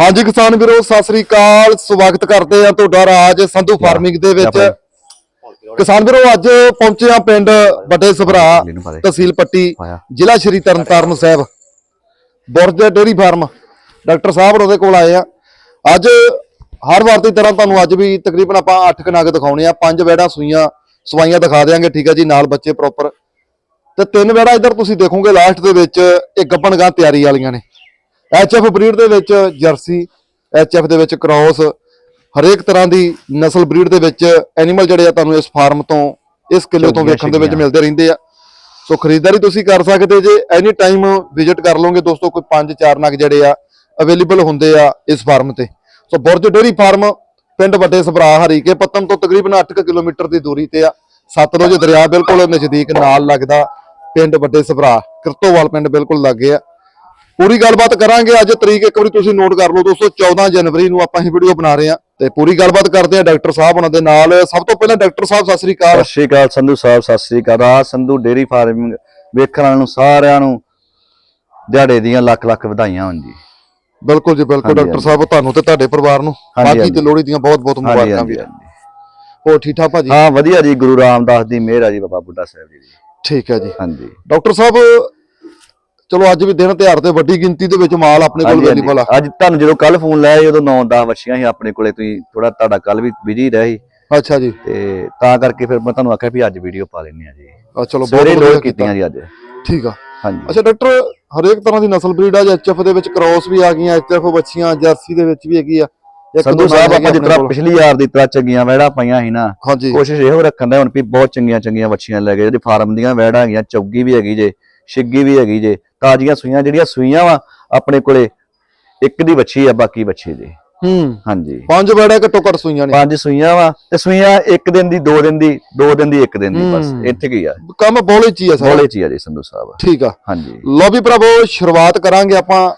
ਹਾਂਜੀ ਕਿਸਾਨ ਵੀਰੋ ਸਤਿ ਸ੍ਰੀ ਅਕਾਲ। ਸਵਾਗਤ ਕਰਦੇ ਆ ਤੁਹਾਡਾ ਰਾਜ ਸੰਧੂ ਫਾਰਮਿੰਗ ਦੇ ਵਿੱਚ। ਕਿਸਾਨ ਵੀਰੋ ਅੱਜ ਪਹੁੰਚੇ ਆ ਪਿੰਡ ਵੱਡੇ ਸਭਰਾ ਤਹਿਸੀਲ ਪੱਟੀ ਜ਼ਿਲ੍ਹਾ Shri Tarntaran Sahib. Burj dairy farm. Doctor sahib ਉਹਦੇ ਕੋਲ ਆਏ ਆ ਅੱਜ ਹਰ ਵਾਰ ਦੀ ਤਰ੍ਹਾਂ ਤੁਹਾਨੂੰ ਅੱਜ ਵੀ ਤਕਰੀਬਨ ਆਪਾਂ 8 ਕਨਾਗ ਦਿਖਾਉਣੇ ਆ ਪੰਜ ਵੈੜਾਂ ਸੂਈਆਂ ਸਵਾਈਆਂ ਦਿਖਾ ਦੇਾਂਗੇ ਠੀਕ ਆ ਜੀ ਨਾਲ ਬੱਚੇ ਪ੍ਰੋਪਰ ਤੇ ਤਿੰਨ ਵੈੜਾਂ ਇੱਧਰ ਤੁਸੀਂ ਦੇਖੋਗੇ ਲਾਸਟ ਦੇ ਵਿੱਚ ਇਹ ਗੱਬਣ ਗਾਂ ਤਿਆਰੀ ਵਾਲੀਆਂ ਨੇ। ਐਚਐਫ ਬਰੀਡ ਦੇ ਵਿੱਚ ਜਰਸੀ ਐਚਐਫ ਦੇ ਵਿੱਚ ਕ੍ਰਾਸ ਹਰੇਕ ਤਰ੍ਹਾਂ ਦੀ ਨਸਲ ਬਰੀਡ ਦੇ ਵਿੱਚ ਐਨੀਮਲ ਜਿਹੜੇ ਆ ਤੁਹਾਨੂੰ ਇਸ ਫਾਰਮ ਤੋਂ ਇਸ ਕਿੱਲੇ ਤੋਂ ਵੇਖਣ ਦੇ ਵਿੱਚ ਮਿਲਦੇ ਰਹਿੰਦੇ ਆ। ਸੋ ਖਰੀਦਦਾਰੀ ਤੁਸੀਂ ਕਰ ਸਕਦੇ ਜੇ ਐਨੀ ਟਾਈਮ ਵਿਜ਼ਿਟ ਕਰ ਲਓਗੇ ਦੋਸਤੋ ਕੋਈ 5-4 ਨਗ ਜਿਹੜੇ ਆ ਅਵੇਲੇਬਲ ਹੁੰਦੇ ਆ ਇਸ ਫਾਰਮ ਤੇ। ਸੋ ਬੁਰਜ ਡੇਰੀ ਫਾਰਮ ਪਿੰਡ ਵੱਡੇ ਸਭਰਾ ਹਰੀਕੇ ਪੱਤਨ ਤੋਂ ਤਕਰੀਬਨ 8 ਕਿਲੋਮੀਟਰ ਦੀ ਦੂਰੀ ਤੇ ਆ। ਸਤਲੁਜ ਦਰਿਆ ਬਿਲਕੁਲ ਨਜ਼ਦੀਕ ਨਾਲ ਲੱਗਦਾ ਪਿੰਡ ਵੱਡੇ ਸਭਰਾ ਕਿਰਤੋਵਾਲ ਪਿੰਡ ਬਿਲਕੁਲ ਲੱਗੇ ਆ। ਪੂਰੀ ਗੱਲਬਾਤ ਕਰਾਂਗੇ। ਅੱਜ ਤਰੀਕ ਇੱਕ ਵਾਰੀ ਤੁਸੀਂ ਨੋਟ ਕਰ ਲਓ ਦੋਸਤੋ 14 ਜਨਵਰੀ ਨੂੰ ਆਪਾਂ ਇਹ ਵੀਡੀਓ ਬਣਾ ਰਹੇ ਆ ਤੇ ਪੂਰੀ ਗੱਲਬਾਤ ਕਰਦੇ ਆ ਡਾਕਟਰ ਸਾਹਿਬ ਉਹਨਾਂ ਦੇ ਨਾਲ। ਸਭ ਤੋਂ ਪਹਿਲਾਂ ਡਾਕਟਰ ਸਾਹਿਬ ਸਤਿ ਸ੍ਰੀ ਅਕਾਲ। ਸਤਿ ਸ਼੍ਰੀ ਅਕਾਲ ਸੰਧੂ ਸਾਹਿਬ ਸਤਿ ਸ਼੍ਰੀ ਅਕਾਲ। ਆ ਸੰਧੂ ਡੇਰੀ ਫਾਰਮਿੰਗ ਵੇਖਣ ਵਾਲਿਆਂ ਨੂੰ ਸਾਰਿਆਂ ਨੂੰ ਦਿਹਾੜੇ ਦੀਆਂ ਲੱਖ ਲੱਖ ਵਧਾਈਆਂ ਹੋਣ ਜੀ। ਬਿਲਕੁਲ ਜੀ ਬਿਲਕੁਲ ਡਾਕਟਰ ਸਾਹਿਬ ਤੁਹਾਨੂੰ ਤੇ ਤੁਹਾਡੇ ਪਰਿਵਾਰ ਨੂੰ ਬਾਕੀ। ਤੇ ਲੋਹੜੀ ਦੀਆਂ ਬਹੁਤ ਬਹੁਤ ਮੁਬਾਰਕਾਂ ਵੀ। ਹੋਰ ਠੀਕ ਠਾਕ ਭਾਜੀ? ਹਾਂ ਵਧੀਆ ਜੀ ਗੁਰੂ ਰਾਮਦਾਸ ਦੀ ਮਿਹਰ ਆ ਜੀ ਬਾਬਾ ਬੁੱਢਾ ਸਾਹਿਬ ਜੀ ਠੀਕ ਹੈ ਜੀ। ਹਾਂਜੀ। ਡਾਕਟਰ ਸਾਹਿਬ ਚਲੋ ਅੱਜ ਵੀ ਦਿਨ ਤਿਉਹਾਰ ਤੇ ਵੱਡੀ ਗਿਣਤੀ ਦੇ ਵਿੱਚ ਮਾਲ ਆਪਣੇ ਕੋਲ ਅਵੇਲੇਬਲ ਆ ਅੱਜ ਤੁਹਾਨੂੰ ਜਦੋਂ ਕੱਲ ਫੋਨ ਲਾਇਆ ਉਦੋਂ 9-10 ਵੱਛੀਆਂ ਸੀ ਆਪਣੇ ਕੋਲੇ ਤੁਸੀਂ ਥੋੜਾ ਤੁਹਾਡਾ ਕੱਲ ਵੀ ਬਿਜ਼ੀ ਰਹੇ ਅੱਛਾ ਜੀ। ਤੇ ਤਾਂ ਕਰਕੇ ਫਿਰ ਮੈਂ ਤੁਹਾਨੂੰ ਆਖਿਆ ਵੀ ਅੱਜ ਵੀਡੀਓ ਪਾ ਲੈਣੇ ਆ ਜੀ। ਆ ਚਲੋ ਬਹੁਤ ਲੋਡ ਕੀਤੀਆਂ ਜੀ ਅੱਜ। ਠੀਕ ਆ। ਹਾਂਜੀ। ਅੱਛਾ ਡਾਕਟਰ ਹਰੇਕ ਤਰ੍ਹਾਂ ਦੀ ਨਸਲ ਬਰੀਡ ਆ ਐਚਐਫ ਦੇ ਵਿੱਚ ਕ੍ਰਾਸ ਵੀ ਆ ਗਈਆਂ ਐਚਐਫ ਬੱਚੀਆਂ ਜਰਸੀ ਦੇ ਵਿੱਚ ਵੀ ਹੈਗੀ ਆ ਸੰਧੂ ਸਾਹਿਬ ਆਪਾਂ ਜਿਸ ਤਰ੍ਹਾਂ। ਪਿਛਲੀ ਯਾਰ ਦੀ ਤਰ੍ਹਾਂ ਚੰਗੀਆਂ ਵੈੜਾ ਪਾਈਆਂ ਸੀ ਨਾ ਕੋਸ਼ਿਸ਼ ਇਹੋ ਰੱਖਣ ਦਾ ਹੁਣ ਵੀ ਬਹੁਤ ਚੰਗੀਆਂ ਚੰਗੀਆਂ ਵੱਛੀਆਂ ਲੈ ਗਏ ਜਿਹੜੀ ਫਾਰਮ ਦੀਆਂ ਵੈੜਾਂ ਹੈਗੀਆਂ ਚੌਗੀ ਵੀ ਹੈਗੀ ਜੇ। ਛਿੱਗੀ ਵੀ ਹੈਗੀ ਜੇ ਤਾਜ਼ੀਆਂ ਸੂਈਆਂ ਜਿਹੜੀਆਂ ਸੂਈਆਂ ਵਾ ਆਪਣੇ ਕੋਲੇ ਇੱਕ ਦੀ ਵੱਛੀ ਆ ਬਾਕੀ ਵੱਛੀ ਜੇ ਹੂੰ। ਹਾਂਜੀ। ਪੰਜ ਬੈੜਾ ਘੱਟੋ ਘੱਟ ਸੂਈਆਂ ਨੇ। ਪੰਜ ਸੂਈਆਂ ਵਾ ਤੇ ਸੂਈਆਂ ਇੱਕ ਦਿਨ ਦੀ ਦੋ ਦਿਨ ਦੀ ਦੋ ਦਿਨ ਦੀ ਇੱਕ ਦਿਨ ਦੀ ਬਸ। ਇੱਥੇ ਕੀ ਆ। ਕੰਮ ਬੋਲੇ ਚ ਹੀ ਆ ਸਾਰਾ। ਬੋਲੇ ਚ ਹੀ ਆ ਜੀ ਸੰਧੂ ਸਾਹਿਬ। ਠੀਕ ਆ। ਹਾਂਜੀ। ਲੋ ਵੀ ਭਰਾਵੋ ਸ਼ੁਰੂਆਤ ਕਰਾਂਗੇ ਆਪਾਂ।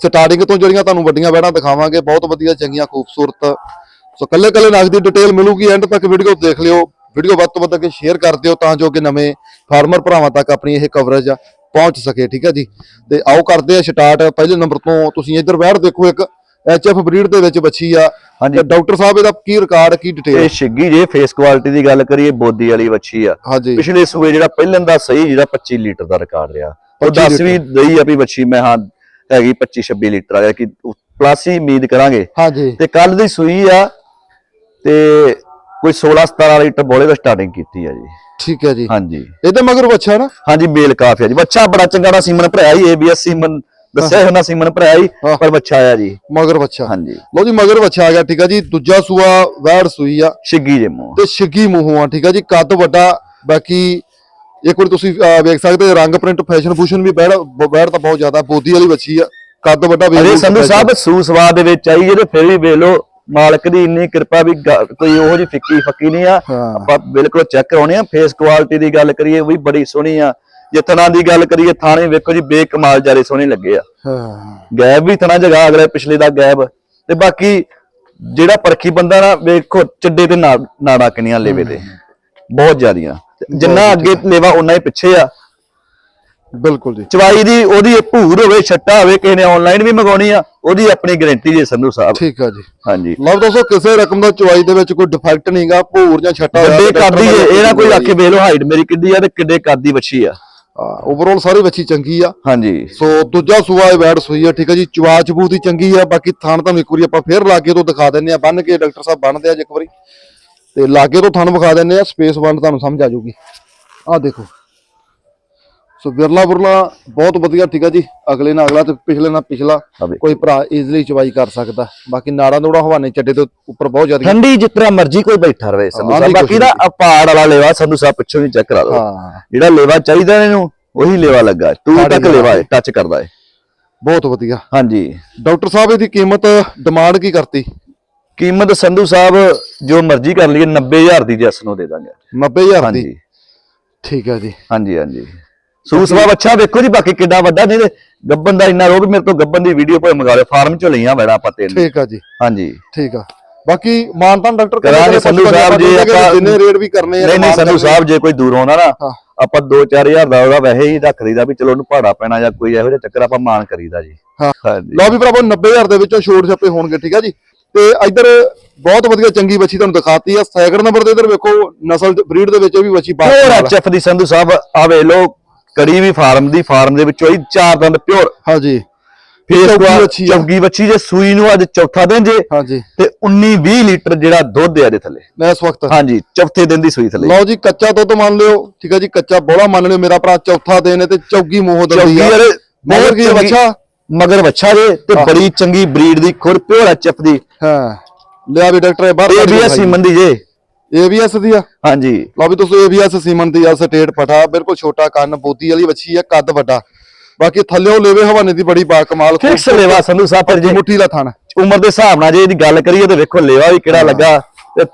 ਸਟਾਰਟਿੰਗ ਤੋਂ ਜਿਹੜੀਆਂ ਤੁਹਾਨੂੰ ਵੱਡੀਆਂ ਬੈੜਾਂ ਦਿਖਾਵਾਂਗੇ ਬਹੁਤ ਵਧੀਆ ਚੰਗੀਆਂ ਖੂਬਸੂਰਤ। ਸੋ ਕੱਲੇ ਕੱਲੇ ਨਗ ਦੀ ਡਿਟੇਲ ਮਿਲੂਗੀ ਐਂਡ ਤੱਕ ਵੀਡੀਓ ਦੇਖ ਲਿਓ। ਵੀਡੀਓ ਵੱਧ ਤੋਂ ਵੱਧ ਅੱਗੇ ਸ਼ੇਅਰ ਕਰ ਦਿਓ ਤਾਂ ਜੋ ਕਿ ਨਵੇਂ ਫਾਰਮਰ ਭਰਾਵਾਂ ਤੱਕ ਆਪਣੀ ਇਹ ਕਵਰੇਜ ਪਹੁੰਚ ਸਕੇ ਠੀਕ ਹੈ ਜੀ? ਤੇ ਆਓ ਕਰਦੇ ਆ ਸਟਾਰਟ ਪਹਿਲੇ ਨੰਬਰ ਤੋਂ ਤੁਸੀਂ ਇੱਧਰ ਬੈਠ ਦੇਖੋ ਇੱਕ ਐਚਐਫ ਬਰੀਡ ਦੇ ਵਿੱਚ ਬੱਚੀ ਆ। ਹਾਂਜੀ। ਡਾਕਟਰ ਸਾਹਿਬ ਇਹਦਾ ਕੀ ਰਿਕਾਰਡ ਕੀ ਡਿਟੇਲ ਇਹ ਛਿੱਗੀ ਜੇ ਫੇਸ ਕੁਆਲਿਟੀ ਦੀ ਗੱਲ ਕਰੀਏ ਬੋਦੀ ਵਾਲੀ ਵੱਛੀ ਆ। ਪਿਛਲੇ ਸੂਏ ਜਿਹੜਾ ਪਹਿਲਾਂ ਦਾ ਸਹੀ ਜਿਹੜਾ 25 ਲੀਟਰ ਦਾ ਰਿਕਾਰਡ ਰਿਹਾ। ਉਹ 25 10 ਵੀ ਦਈ ਆ ਵੀ ਵੱਛੀ ਮੈਂ ਹਾਂ ਹੈਗੀ 25 26 ਲੀਟਰ ਆ। ਕਿ ਪਲੱਸ ਹੀ ਉਮੀਦ ਕਰਾਂਗੇ। ਹਾਂਜੀ। ਤੇ ਕੱਲ ਦੀ ਸੂਈ ਆ ਤੇ ਕੋਈ 16 17 ਲੀਟਰ ਬੋਲੇ ਦਾ ਸਟਾਰਟਿੰਗ ਕੀਤੀ ਆ ਜੀ। ਠੀਕ ਹੈ ਜੀ। ਹਾਂਜੀ। ਇਹਦੇ ਮਗਰ ਬੱਚਾ ਨਾ? ਹਾਂਜੀ ਮੇਲ ਕਾਫੀ ਆ ਜੀ। ਬੱਚਾ ਬੜਾ ਚੰਗਾ ਦਾ ਸੀਮਨ ਭਰਾਇਆ ਹੀ ਏਬੀਐਸ ਸੀਮਨ ਦੱਸਿਆ ਉਹਨਾਂ ਸੀਮਨ ਭਰਾਇਆ ਹੀ ਹਾਂ। ਪਰ ਬੱਚਾ ਆਇਆ ਜੀ। ਮਗਰ ਬੱਚਾ ਹਾਂਜੀ। ਲੋ ਜੀ ਮਗਰ ਬੱਚਾ ਆ ਗਿਆ ਠੀਕ ਆ ਜੀ। ਦੂਜਾ ਸੂਆ ਵੈੜ ਸੂਈ ਆ। ਛਿੱਗੀ ਜੇ ਮੂੰਹ। ਤੇ ਛਿੱਗੀ ਮੂੰਹੋਂ ਆ ਠੀਕ ਆ ਜੀ। ਕੱਦ ਵੱਡਾ ਬਾਕੀ ਇੱਕ ਵਾਰ ਤੁਸੀਂ ਵੇਖ ਸਕਦੇ ਹੋ ਰੰਗ ਪ੍ਰਿੰਟ ਫੈਸ਼ਨ ਫੂਸ਼ਨ ਵੀ ਬੈੜ ਬੈੜ ਤਾਂ ਬਹੁਤ ਜ਼ਿਆਦਾ ਬੋਦੀ ਵਾਲੀ ਬੱਚੀ ਆ। ਕੱਦ ਵੱਡਾ ਵੇਖ ਅਰੇ ਲਓ ਸੰਧੂ ਸਾਹਿਬ ਸੂ ਸਵਾਦ ਦੇ ਵਿੱਚ ਆਈ ਜੇ ਤੇ ਫਿਰ ਵੀ ਵੇਖ ਲਓ ਮਾਲਕ ਦੀ ਇੰਨੀ ਕਿਰਪਾ ਵੀ ਕੋਈ ਉਹੋ ਜੀ ਫਿੱਕੀ ਫੱਕੀ ਨਹੀਂ ਆ। ਆਪਾਂ ਬਿਲਕੁਲ ਚੈੱਕ ਕਰਾਉਣੇ ਆ ਫੇਸ ਕੁਆਲਿਟੀ ਦੀ ਗੱਲ ਕਰੀਏ ਉਹ ਵੀ ਬੜੀ ਸੋਹਣੀ ਆ। ਜੇ ਥਣਾ ਦੀ ਗੱਲ ਕਰੀਏ ਥਾਣੇ ਵੇਖੋ ਜੀ ਬੇਕਮਾਲ ਜਾਰੇ ਸੋਹਣੇ ਲੱਗੇ ਆ। ਹਾਂ। ਗੈਬ ਵੀ ਥਣਾ ਜਗਾ ਅਗਲੇ ਪਿਛਲੇ ਦਾ ਗੈਬ ਤੇ ਬਾਕੀ ਜਿਹੜਾ ਪਰਖੀ ਬੰਦਾ ਨਾ ਵੇਖੋ ਚੱਡੇ ਤੇ ਨਾ- ਨਾੜਾਂ ਕਿੰਨੀਆਂ ਲੇਵੇ ਤੇ। ਬਹੁਤ ਜ਼ਿਆਦੀਆਂ। ਜਿੰਨਾ ਅੱਗੇ ਲੇਵਾ ਉਨਾ ਹੀ ਪਿੱਛੇ ਆ। ਬਿਲਕੁਲ ਜੀ। ਚਵਾਈ ਦੀ ਉਹਦੀ ਭੂਰ ਹੋਵੇ ਛੱਟਾ ਹੋਵੇ ਕਿਸੇ ਨੇ ਆਨਲਾਈਨ ਵੀ ਮੰਗਾਉਣੀ ਆ ਉਹਦੀ ਆਪਣੀ ਗਾਰੰਟੀ ਜੇ ਸੰਧੂ ਸਾਹਿਬ ਠੀਕ ਆ ਜੀ। ਹਾਂਜੀ। ਲਓ ਦੋਸਤੋ ਕਿਸੇ ਰਕਮ ਦਾ ਚੁਆਈ ਦੇ ਵਿੱਚ ਕੋਈ ਡਿਫੈਕਟ ਨਹੀਂਗਾ ਭੂਰ ਜਾਂ ਛੱਟਾ ਵੱਡੇ ਕਾਦੀ ਇਹ ਨਾ ਕੋਈ ਆਖੇ ਵੇਖ ਲਓ ਹਾਈਟ ਮੇਰੀ ਕਿੱਡੀ ਆ ਤੇ ਕਿੱਡੇ ਕਾਦੀ ਵੱਛੀ ਆ। ਓਵਰਆਲ ਸਾਰੀ ਬੱਚੀ ਚੰਗੀ ਆ। ਹਾਂਜੀ। ਸੋ ਦੂਜਾ ਸੂਆ ਇਹ ਵੈੜ ਸੂਈ ਆ ਠੀਕ ਆ ਜੀ। ਚਵਾ ਚਬੂ ਦੀ ਚੰਗੀ ਆ ਬਾਕੀ ਥਣ ਤੁਹਾਨੂੰ ਇੱਕ ਵਾਰੀ ਆਪਾਂ ਫੇਰ ਲਾਗੇ ਤੋਂ ਦਿਖਾ ਦਿੰਨੇ ਆ ਬੰਨ ਕੇ ਡਾਕਟਰ ਸਾਹਿਬ ਬੰਨਦੇ ਆ ਇੱਕ ਵਾਰੀ। ਤੇ ਲਾਗੇ ਤੋਂ ਥਣ ਵਿਖਾ ਦਿੰਨੇ ਆ ਸਪੇਸ ਵੰਡ ਤੁਹਾਨੂੰ ਸਮਝ ਆ ਜਾਊਗੀ। ਆਹ ਦੇਖੋ। ਸੋ ਬਿਰਲਾ ਬੁਰਲਾ ਬਹੁਤ ਵਧੀਆ ਠੀਕ ਆ ਜੀ। ਅਗਲੇ ਨਾਲ ਅਗਲਾ ਤੇ ਪਿਛਲੇ ਨਾਲ ਪਿਛਲਾ। ਕੋਈ ਭਰਾ ਈਜ਼ੀਲੀ ਚਵਾਈ ਕਰ ਸਕਦਾ। ਬਾਕੀ ਨਾੜਾ ਨੂੜਾ ਹਵਾਨੇ ਚੱਡੇ ਦੇ ਉੱਪਰ ਬਹੁਤ ਜ਼ਿਆਦਾ। ਠੰਡੀ ਜਿਤਨਾ ਮਰਜ਼ੀ ਕੋਈ ਬੈਠਾ ਰਵੇ ਸੰਧੂ ਹਾਂ, ਸਾਹਿਬ ਨਹੀਂ ਬਾਕੀ ਦਾ ਪਹਾੜ ਵਾਲਾ ਲੇਵਾ ਸੰਧੂ ਸਾਹਿਬ ਪਿੱਛੋਂ ਵੀ ਚੈੱਕ ਕਰਾ ਹਾਂ। ਜਿਹੜਾ ਲੇਵਾ ਚਾਹੀਦਾ ਇਹਨੂੰ ਉਹੀ ਲੇਵਾ ਲੱਗਾ। ਟੂ ਤੱਕ ਲੇਵਾ ਹੈ ਟੱਚ ਕਰਦਾ ਹੈ। ਬਹੁਤ ਵਧੀਆ। ਹਾਂਜੀ। ਡਾਕਟਰ ਸਾਹਿਬ ਇਹਦੀ ਕੀਮਤ ਡਿਮਾਂਡ ਕੀ ਕਰਤੀ? ਕੀਮਤ ਸੰਧੂ ਸਾਹਿਬ ਜੋ ਮਰਜ਼ੀ ਕਰ ਲਈਏ 90000 ਦੀ ਜੈਸ ਨੂੰ ਦੇ ਦਾਂਗੇ। 90000 ਦੀ? ਠੀਕ ਆ ਜੀ। ਹਾਂਜੀ ਹਾਂਜੀ। ਸੂਸਵਾ ਬੱਚਾ ਵੇਖੋ ਜੀ ਬਾਕੀ ਕਿੱਡਾ ਵੱਡਾ ਨਹੀਂ ਤੇ ਗੱਬਨ ਦਾ ਇੰਨਾ ਰੋਗ ਮੇਰੇ ਤੋਂ ਗੱਬਨ ਦੀ ਵੀਡੀਓ ਭਾਵੇਂ ਮੰਗਾ ਲਿਓ ਫਾਰਮ ਚੋਂ ਲਈਆਂ ਬੜਾ ਪਤੇ ਨੇ ਠੀਕ ਆ ਜੀ। ਹਾਂਜੀ। ਠੀਕ ਆ। ਬਾਕੀ ਮਾਨਤਾਨ ਡਾਕਟਰ ਕਰਾਂਗੇ ਸੰਧੂ ਸਾਹਿਬ ਜੀ ਆਪਾਂ- ਜਿੰਨੇ ਰੇਟ ਵੀ ਕਰਨੇ ਆ ਨਹੀਂ ਨਹੀਂ ਸੰਧੂ। ਸਾਹਿਬ ਜੇ ਕੋਈ ਦੂਰੋਂ ਆਉਂਦਾ ਨਾ। ਆਪਾਂ 2-4000 ਦਾ ਉਹਦਾ ਵੈਸੇ ਹੀ ਰੱਖ ਦਈਦਾ ਵੀ ਚਲੋ ਉਹਨੂੰ ਭਾੜਾ ਪੈਣਾ ਜਾਂ ਕੋਈ ਇਹੋ ਜਿਹਾ ਚੱਕਰ ਆਪਾਂ ਮਾਨ ਕਰੀਦਾ ਜੀ। ਹਾਂ। ਹਾਂਜੀ। ਲਓ ਵੀ ਭਰਾਵੋ 90000 ਦੇ ਵਿੱਚੋਂ ਛੋਟ ਛੱਪੇ ਹੋਣਗੇ ਠੀਕ ਆ ਜੀ। ਤੇ ਇੱਧਰ ਬਹੁਤ ਵਧੀਆ ਚੰਗੀ ਬੱਚੀ ਤੁਹਾਨੂੰ ਦਿਖਾਤੀ ਆ। ਸੈਕਿੰਡ ਨੰਬਰ ਤੇ ਇੱਧਰ ਵੇਖੋ ਨਸਲ ਬਰੀਡ ਦੇ ਵਿੱਚ ਇਹ ਵੀ ਬੱਚੀ ਪਿਓਰ ਐਚਐਫ ਦੀ ਸੰਧੂ ਸਾਹਿਬ ਆ ਵੇ ਲੋ ਕੜੀ ਵੀ ਫਾਰਮ ਦੀ ਫਾਰਮ ਦੇ ਵਿੱਚੋਂ ਹੀ ਚਾਰ ਦੰਦ ਪਿਓਰ। ਹਾਂਜੀ। ਫੇਸ ਚੌਗੀ। ਚੌਗੀ ਬੱਚੀ ਜੇ ਸੂਈ ਨੂੰ ਅੱਜ ਚੌਥਾ ਦਿਨ ਜੇ ਹਾਂਜੀ। ਤੇ 19-20 ਲੀਟਰ ਜਿਹੜਾ ਦੁੱਧ ਆ ਦੇ ਥੱਲੇ। ਮੈਂ ਇਸ ਵਕਤ ਹਾਂਜੀ ਚੌਥੇ ਦਿਨ ਦੀ ਸੂਈ ਥੱਲੇ। ਲਓ ਜੀ ਕੱਚਾ ਦੁੱਧ ਮੰਨ ਲਿਓ। ਠੀਕ ਆ ਜੀ ਕੱਚਾ ਬੋਲਾ ਮੰਨ ਲਿਓ। ਮੇਰਾ ਭਰਾ ਚੌਥਾ ਦਿਨ ਹੈ ਤੇ ਚੌਗੀ ਮੋਹ ਚੌਗੀ ਦੰਦੀ ਆ ਯਾਰ ਮਗਰ ਕੀ ਬੱਚਾ ਮਗਰ ਬੱਚਾ ਜੇ ਤੇ। ਬੜੀ ਚੰਗੀ ਬਰੀਡ ਦੀ ਖੁਰ ਪਿਓਰ ਐਚਐਫ ਦੀ। ਹਾਂ। ਲਿਆ ਵੀ ਡਾਕਟਰ ਬਾਹਰ ਇਹ ਕੱਢ ਵੀ ਕੇ ਆ ਦਿਖਾਈ। ਸੀਮਨ ਦੀ ਜੇ। ABS ਦੀ ਆ? ਹਾਂਜੀ। ਲਓ ਵੀ ਤੁਸੀਂ ABS ਸੀਮਨ ਦੀ ਆ ਸਟੇਟ ਪਟਾ ਬਿਲਕੁਲ ਛੋਟਾ ਕੰਨ ਬੋਦੀ ਵਾਲੀ ਵੱਛੀ ਆ ਕੱਦ ਵੱਡਾ। ਬਾਕੀ ਥੱਲੇੋਂ ਲੇਵੇ ਹਵਾਨੇ ਦੀ ਬੜੀ ਬਾ ਕਮਾਲ ਫਿਕਸ ਲੈਵਾ ਸੰਧੂ ਸਾਹਿਬ ਫਿਰ ਜੇ ਮੁੱਠੀ ਦਾ ਥਣ। ਉਮਰ ਦੇ ਹਿਸਾਬ ਨਾਲ ਜੇ ਇਹਦੀ ਗੱਲ ਕਰੀਏ ਤੇ ਵੇਖੋ ਲੇਵਾ ਵੀ ਕਿਹੜਾ ਲੱਗਾ। ਤੇ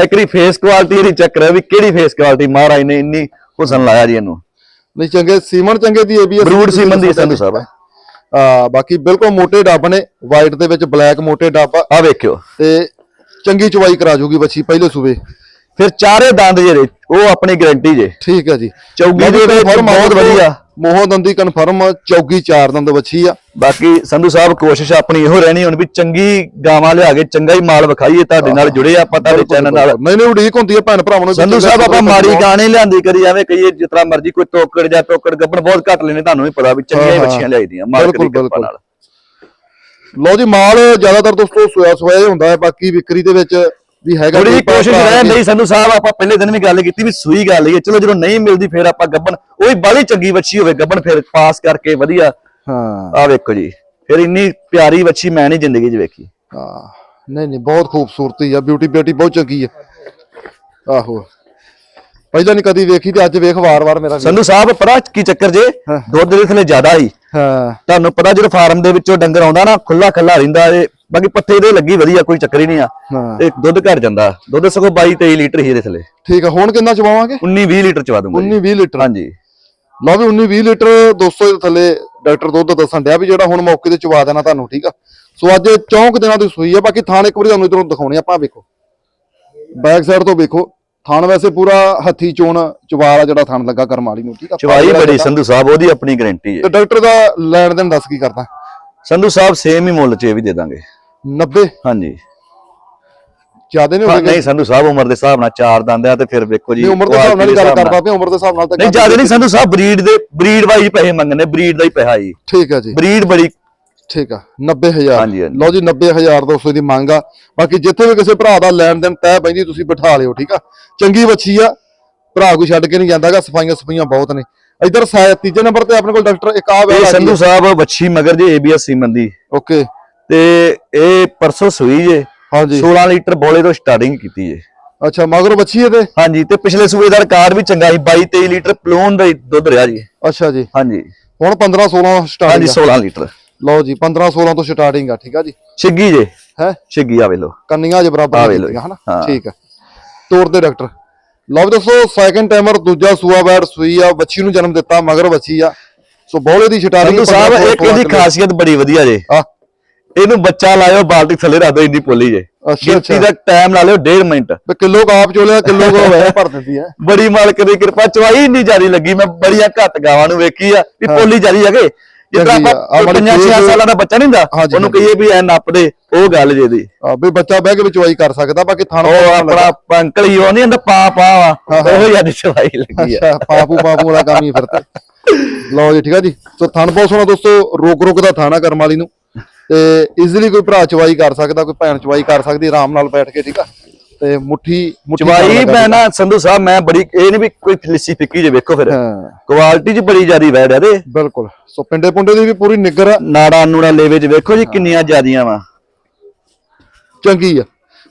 ਐਕਰੀ ਫੇਸ ਕੁਆਲਿਟੀ ਇਹਦੀ ਚੱਕਰ ਹੈ ਵੀ ਕਿਹੜੀ ਫੇਸ ਕੁਆਲਿਟੀ ਮਹਾਰਾਜ ਨੇ ਇੰਨੀ ਹੁਸਨ ਲਾਇਆ ਜੀ ਇਹਨੂੰ। ਨਹੀਂ ਚੰਗੇ ਸੀਮਨ ਚੰਗੇ ਦੀ ABS ਬਰੂਡ ਸੀਮਨ ਦੀ ਸੰਧੂ ਸਾਹਿਬ ਆ। ਬਾਕੀ ਬਿਲਕੁਲ ਮੋਟੇ ਡੱਬ ਨੇ ਵਾਈਟ ਦੇ ਵਿੱਚ ਬਲੈਕ ਮੋਟੇ ਡੱਬ ਆ। ਵੇਖਿਓ। ਤੇ ਚੰਗੀ ਚਵਾਈ ਕਰਾ ਜੂਗੀ ਬੱਚੀ ਪਹਿਲੇ ਸੂਬੇ। ਫਿਰ ਚਾਰੇ ਦੰਦ ਜਿਹੜੇ ਉਹ ਆਪਣੀ ਗਾਰੰਟੀ ਜੇ। ਠੀਕ ਹੈ ਜੀ। ਚੌਗੀ ਦੇ ਆ ਬਹੁਤ ਵਧੀਆ। ਮੋਹ ਦੰਦੀ ਕਨਫਰਮ ਚੌਗੀ ਚਾਰ ਦੰਦ ਬੱਚੀ ਆ। ਬਾਕੀ ਸੰਧੂ ਸਾਹਿਬ ਕੋਸ਼ਿਸ਼ ਆਪਣੀ ਇਹੋ ਰਹਿਣੀ ਹੁਣ ਵੀ ਚੰਗੀ ਗਾਵਾਂ ਲਿਆ ਕੇ ਚੰਗਾ ਹੀ ਮਾਲ ਵਿਖਾਈਏ ਤੁਹਾਡੇ ਨਾਲ ਜੁੜੇ ਆਪਾਂ ਤੁਹਾਡੇ ਚੈਨਲ ਨਾਲ। ਨਹੀਂ ਨਹੀਂ ਉਡੀਕ ਹੁੰਦੀ ਹੈ ਭੈਣ ਭਰਾਵਾਂ ਨੂੰ ਸੰਧੂ ਸਾਹਿਬ ਆਪਾਂ ਮਾੜੀ ਗਾਣੇ ਲਿਆਂਦੀ ਕਰੀ ਕਹੀਏ ਜਿਸ ਤਰ੍ਹਾਂ ਮਰਜ਼ੀ ਕੋਈ ਟੋਕੜ ਜਾਂ ਟੋਕੜ ਗੱਬਣ ਬਹੁਤ ਘੱਟ ਲੈਣੇ ਤੁਹਾਨੂੰ ਵੀ ਪਤਾ ਵੀ ਚੰਗੀਆਂ ਬੱਚੀਆਂ ਲਿਆਈਦੀਆਂ ਮਾਲਕ ਦੀ। ਨਾਲ। ਲਓ ਜੀ ਮਾਲ ਜ਼ਿਆਦਾਤਰ ਦੋਸਤੋ ਸੋਇਆ ਸੋਇਆ ਹੀ ਹੁੰਦਾ ਹੈ ਬਾਕੀ ਵਿਕਰੀ ਦੇ ਵਿੱਚ ਵੀ ਹੈਗਾ ਥੋੜੀ ਕੋਸ਼ਿਸ਼ ਰਹਿ ਨਹੀਂ। ਸੰਧੂ ਸਾਹਿਬ ਆਪਾਂ ਪਹਿਲੇ ਦਿਨ ਵੀ ਗੱਲ ਕੀਤੀ ਵੀ ਸੂਈ ਗੱਲ ਹੈ ਚਲੋ ਜਦੋਂ ਨਹੀਂ ਮਿਲਦੀ ਫਿਰ ਆਪਾਂ ਗੱਬਣ ਉਹ ਵੀ ਬਾਹਲੀ ਚੰਗੀ ਬੱਚੀ ਹੋਵੇ ਗੱਬਣ ਫਿਰ ਪਾਸ ਕਰਕੇ ਵਧੀਆ। ਹਾਂ। ਆ ਵੇਖੋ ਜੀ ਫਿਰ ਇੰਨੀ ਪਿਆਰੀ ਬੱਚੀ ਮੈਂ ਨਹੀਂ ਜ਼ਿੰਦਗੀ 'ਚ ਵੇਖੀ। ਹਾਂ ਨਹੀਂ ਨਹੀਂ ਬਹੁਤ ਖੂਬਸੂਰਤੀ ਆ ਬਿਊਟੀ ਬਿਊਟੀ ਬਹੁਤ ਚੰਗੀ ਆ। ਆਹੋ। ਪਹਿਲਾਂ ਨਹੀਂ ਕਦੀ ਵੇਖੀ ਤੇ ਅੱਜ ਵੇਖ ਵਾਰ-ਵਾਰ ਮੇਰਾ। ਸੰਧੂ ਸਾਹਿਬ ਪਤਾ ਕੀ ਚੱਕਰ ਜੇ। ਦੁੱਧ ਦੇ ਥਲੇ ਜ਼ਿਆਦਾ ਹੀ ਹਾਂ। ਤੁਹਾਨੂੰ ਪਤਾ ਜਦੋਂ ਫਾਰਮ ਦੇ ਵਿੱਚੋਂ ਡੰਗਰ ਆਉਂਦਾ ਨਾ ਖੁੱਲਾ ਖੱਲਾ ਰਹਿੰਦਾ ਏ। ਬਾਕੀ ਪੱਠੇ ਦੇ ਲੱਗੀ ਵਧੀਆ ਕੋਈ ਚੱਕਰ ਹੀ ਨਹੀਂ ਆ। ਤੇ ਦੁੱਧ ਘਟ ਜਾਂਦਾ। ਦੁੱਧ ਸਗੋਂ 22 23 ਲੀਟਰ ਹੀ ਇਹਦੇ ਥਲੇ। ਠੀਕ ਆ ਹੁਣ ਕਿੰਨਾ ਚਵਾਵਾਂਗੇ? 19 20 ਲੀਟਰ ਚਵਾ ਦੂੰਗਾ ਜੀ। 19 20 ਲੀਟਰ। ਹਾਂਜੀ। ਲਓ ਵੀ 19 20 ਲੀਟਰ 200 ਦੇ ਥੱਲੇ ਡਾਕਟਰ ਦੁੱਧ ਦੱਸਣ ਡਿਆ ਵੀ ਜਿਹੜਾ ਹੁਣ ਮੌਕੇ ਤੇ ਚਵਾ ਦੇਣਾ ਤੁਹਾਨੂੰ ਠੀਕ ਆ? ਸੋ ਅੱਜ ਚੌਂਕ ਦਿਨਾਂ ਦੀ ਸੂਈ ਆ ਬਾਕੀ ਥਾਣ ਇੱਕ ਵਾਰੀ ਤੁਹਾਨੂੰ ਇਧਰੋਂ ਦਿਖਾਉਣੇ ਆਪਾਂ ਵੇਖੋ। ਬੈਕ ਸਾਈਡ ਤੋਂ ਵੇਖੋ। ਥਾਣ ਵੈਸੇ ਪੂਰਾ ਹੱਥੀ ਚੋਣ ਚਵਾਲ ਜਿਹੜਾ ਥਾਣ ਲੱਗਾ ਕਰਮ ਵਾਲੀ ਨੂੰ ਠੀਕ ਆ? ਚਵਾਈ ਬੜੀ ਸੰਧੂ ਸਾਹਿਬ ਉਹਦੀ ਆਪਣੀ ਗਾਰੰਟੀ ਤੇ ਹੈ ਡਾਕਟਰ ਦਾ ਲੈਣ ਦੇਣ ਦੱਸ ਕੀ ਕਰਦਾ? ਸੰਧੂ ਸਾਹਿਬ ਸੇਮ ਹੀ ਮੁੱਲ 'ਚ ਇਹ ਵੀ ਦੇ ਦਾਂਗੇ। 90 ਹਾਂਜੀ। ਜਿਆਦੇ ਨਹੀਂ ਹਾਂ, ਹੋਵੇਗਾ? ਨਹੀਂ ਸੰਧੂ ਸਾਹਿਬ ਉਮਰ ਦੇ ਹਿਸਾਬ ਨਾਲ ਚਾਰ ਦੰਦ ਆ ਤੇ ਫਿਰ ਵੇਖੋ ਜੀ ਉਮਰ ਦੇ ਹਿਸਾਬ ਨਾਲ ਹੀ ਗੱਲ ਕਰਦਾ ਪਿਆ ਉਮਰ ਦੇ ਹਿਸਾਬ ਨਾਲ ਤਾਂ ਨਹੀਂ ਜ਼ਿਆਦਾ ਨਹੀਂ ਸੰਧੂ ਸਾਹਿਬ ਬਰੀਡ ਦੇ ਬਰੀਡ ਵਾਈਜ਼ ਪੈਸੇ ਮੰਗਣੇ ਬਰੀਡ ਦਾ ਹੀ ਪੈਸਾ ਜੀ। ਠੀਕ ਆ ਜੀ। ਬਰੀਡ ਬੜੀ ਠੀਕ ਆ 90000 ਹਾਂਜੀ, ਹਾਂਜੀ। ਲਓ ਜੀ 90000 200 ਦੀ ਮੰਗ ਆ। ਬਾਕੀ ਜਿੱਥੇ ਵੀ ਕਿਸੇ ਭਰਾ ਦਾ ਲੈਣ ਦੇਣ ਤੈ ਪੈਂਦੀ ਤੁਸੀਂ ਬਿਠਾ ਲਿਓ ਠੀਕ ਆ? ਚੰਗੀ ਬੱਚੀ ਆ। ਭਰਾ ਕੋਈ ਛੱਡ ਕੇ ਨਹੀਂ ਜਾਂਦਾਗਾ ਸਫਾਈਆਂ ਸਫਾਈਆਂ ਬਹੁਤ ਨੇ। ਇੱਧਰ ਤੀਜੇ ਨੰਬਰ ਤੇ ਆਪਣੇ ਕੋਲ ਡਾਕਟਰ ਇੱਕ ਆ ਇਹ ਵਿਆਹ ਸੰਧੂ ਸਾਹਿਬ ਬੱਚੀ ਮਗਰ ਜੇ ਏਬੀਐਸ ਸੀਮਨ ਦੀ। ਓਕੇ। ਤੇ ਇਹ ਪਰਸੋਂ ਸੂਈ ਜੇ। ਹਾਂਜੀ। 16 ਲੀਟਰ ਬੋਲੇ ਤੋਂ ਸਟਾਰਟਿੰਗ ਕੀਤੀ ਜੇ। ਅੱਛਾ ਮਗਰੋਂ ਬੱਚੀ ਇਹਦੇ? ਹਾਂਜੀ ਤੇ ਪਿਛਲੇ ਸੂਏ ਦਾ ਰਿਕਾਰਡ ਵੀ ਚੰਗਾ ਸੀ 22 23 ਲੀਟਰ ਪਲੂਨ ਦਾ ਹੀ ਦੁੱਧ ਰਿਹਾ ਜੀ। ਅੱਛਾ ਜੀ। ਹਾਂਜੀ। ਹੁਣ 15 16 ਹਾਂਜੀ ਸਟਾਰਟਿੰਗ 16 ਲੀਟਰ। ਲਓ ਜੀ 15 16 ਤੋਂ ਸਟਾਰਟਿੰਗ ਆ ਠੀਕ ਆ ਜੀ? ਛਿੱਗੀ ਜੇ। ਹੈ? ਛਿੱਗੀ ਆਵੇ ਲੋ ਕੰਨੀਆਂ ਜੇ ਆ ਬਰਾਬਰ ਵੇ ਲਓ ਹੁੰਦੀਆਂ ਹਨਾ। ਠੀਕ ਆ। ਤੋੜ ਦੇ ਡਾਕਟਰ। ਲਓ ਵੀ ਦੋਸਤੋ ਸੈਕੰਡ ਟਾਈਮਰ ਦੂਜਾ ਸੂਆ ਬੈਡ ਸੂਈ ਆ ਬੱਚੀ ਨੂੰ ਜਨਮ ਦਿੱਤਾ ਮਗਰ ਬੱਚੀ ਆ। ਸੋ ਬੋਲੇ ਦੀ ਛਟਾਰੀ ਸਾਹਿਬ ਇੱਕ ਇਹਦੀ ਖਾਸੀਅਤ ਬੜੀ ਵਧੀਆ ਜੇ। ਆ ਇਹਨੂੰ ਬੱਚਾ ਲਾਇਓ ਬਾਲਟੀ ਥੱਲੇ ਰੱਖ ਦਿਓ ਇੰਨੀ ਪੋਲੀ ਜੇ। ਗਿਣਤੀ। ਦਾ ਟਾਈਮ ਲਾ ਲਿਓ 1.5 ਮਿੰਟ। ਤੇ ਕਿਲੋ ਕਾਪ ਚੋਲਿਆ ਕਿਲੋ ਕੋ ਵੈ ਭਰ ਦਿੰਦੀ ਹੈ ਬੜੀ ਮਾਲਕ ਦੀ ਕਿਰਪਾ ਚਵਾਈ ਇੰਨੀ ਜਾਰੀ ਲੱਗੀ ਮੈਂ ਬੜੀਆਂ ਘੱਟ ਗਾਵਾਂ ਨੂੰ ਵੇਖੀ ਆ ਵੀ ਪੋਲੀ ਜਾਰੀ ਹੈਗੇ ਆ। ਆਪਾਂ ਆਹ ਵਾਲੀ ਪੰਜਾਂ ਛੇ ਚੀਜ਼- ਸਾਲਾਂ ਦਾ ਬੱਚਾ ਨਹੀਂ ਹੁੰਦਾ ਉਹਨੂੰ। ਕਹੀਏ ਵੀ ਐ ਨੱਪਦੇ ਉਹ ਗੱਲ ਜੇ ਦੀ ਆ ਵੀ ਬੱਚਾ ਬਹਿ ਕੇ ਵੀ ਚਵਾਈ ਕਰ ਸਕਦਾ ਬਾਕੀ ਥਣ ਉਹ ਆਪਣਾ ਅੰਕਲ ਹੀ ਉਹ ਨਹੀਂ ਹੁੰਦਾ ਪਾ ਪਾ ਵਾ ਉਹ ਹੀ। ਅੱਜ ਚਵਾਈ ਲੱਗੀ ਆ। ਅੱਛਾ ਪਾਪੂ ਪਾਪੂ ਵਾਲਾ ਕੰਮ ਹੀ ਫਿਰ ਤੇ। ਲਓ ਜੀ ਠੀਕ ਆ ਜੀ। ਸੋ ਥਣ ਬਹੁਤ ਸੋਹਣਾ ਦੋਸਤੋ ਰੋਕ ਰੋਕ ਦਾ ਥਾਣਾ ਕਰਮ ਵਾਲੀ ਨੂੰ। ਤੇ ਈਜ਼ੀਲੀ ਕੋਈ ਭਰਾ ਚਵਾਈ ਕਰ ਸਕਦਾ ਕੋਈ ਭੈਣ ਚਵਾਈ ਕਰ ਸਕਦੀ ਆਰਾਮ ਨਾਲ ਬੈਠ ਕੇ ਠੀਕ ਆ? ਤੇ ਮੁੱਠੀ ਚਵਾਈ ਮੈਂ ਨਾ ਸੰਧੂ ਸਾਹਿਬ ਮੈਂ ਬੜੀ ਇਹ ਨਹੀਂ ਵੀ ਕੋਈ ਲਿੱਸੀ ਫਿੱਕੀ ਜੇ ਵੇਖੋ ਫਿਰ। ਹਾਂ। ਕੁਆਲਿਟੀ ਚ ਬੜੀ ਜ਼ਿਆਦੀ ਵੈੜ ਆ ਤੇ। ਬਿਲਕੁਲ। ਸੋ ਪਿੰਡੇ ਪੁੰਡੇ ਦੀ ਵੀ ਪੂਰੀ ਨਿੱਗਰ ਨਾੜਾ ਨੂੜਾ ਲੇਵੇ ਚ ਵੇਖੋ ਜੀ ਕਿੰਨੀਆਂ ਜ਼ਿਆਦੀਆਂ ਵਾ। ਚੰਗੀ ਆ।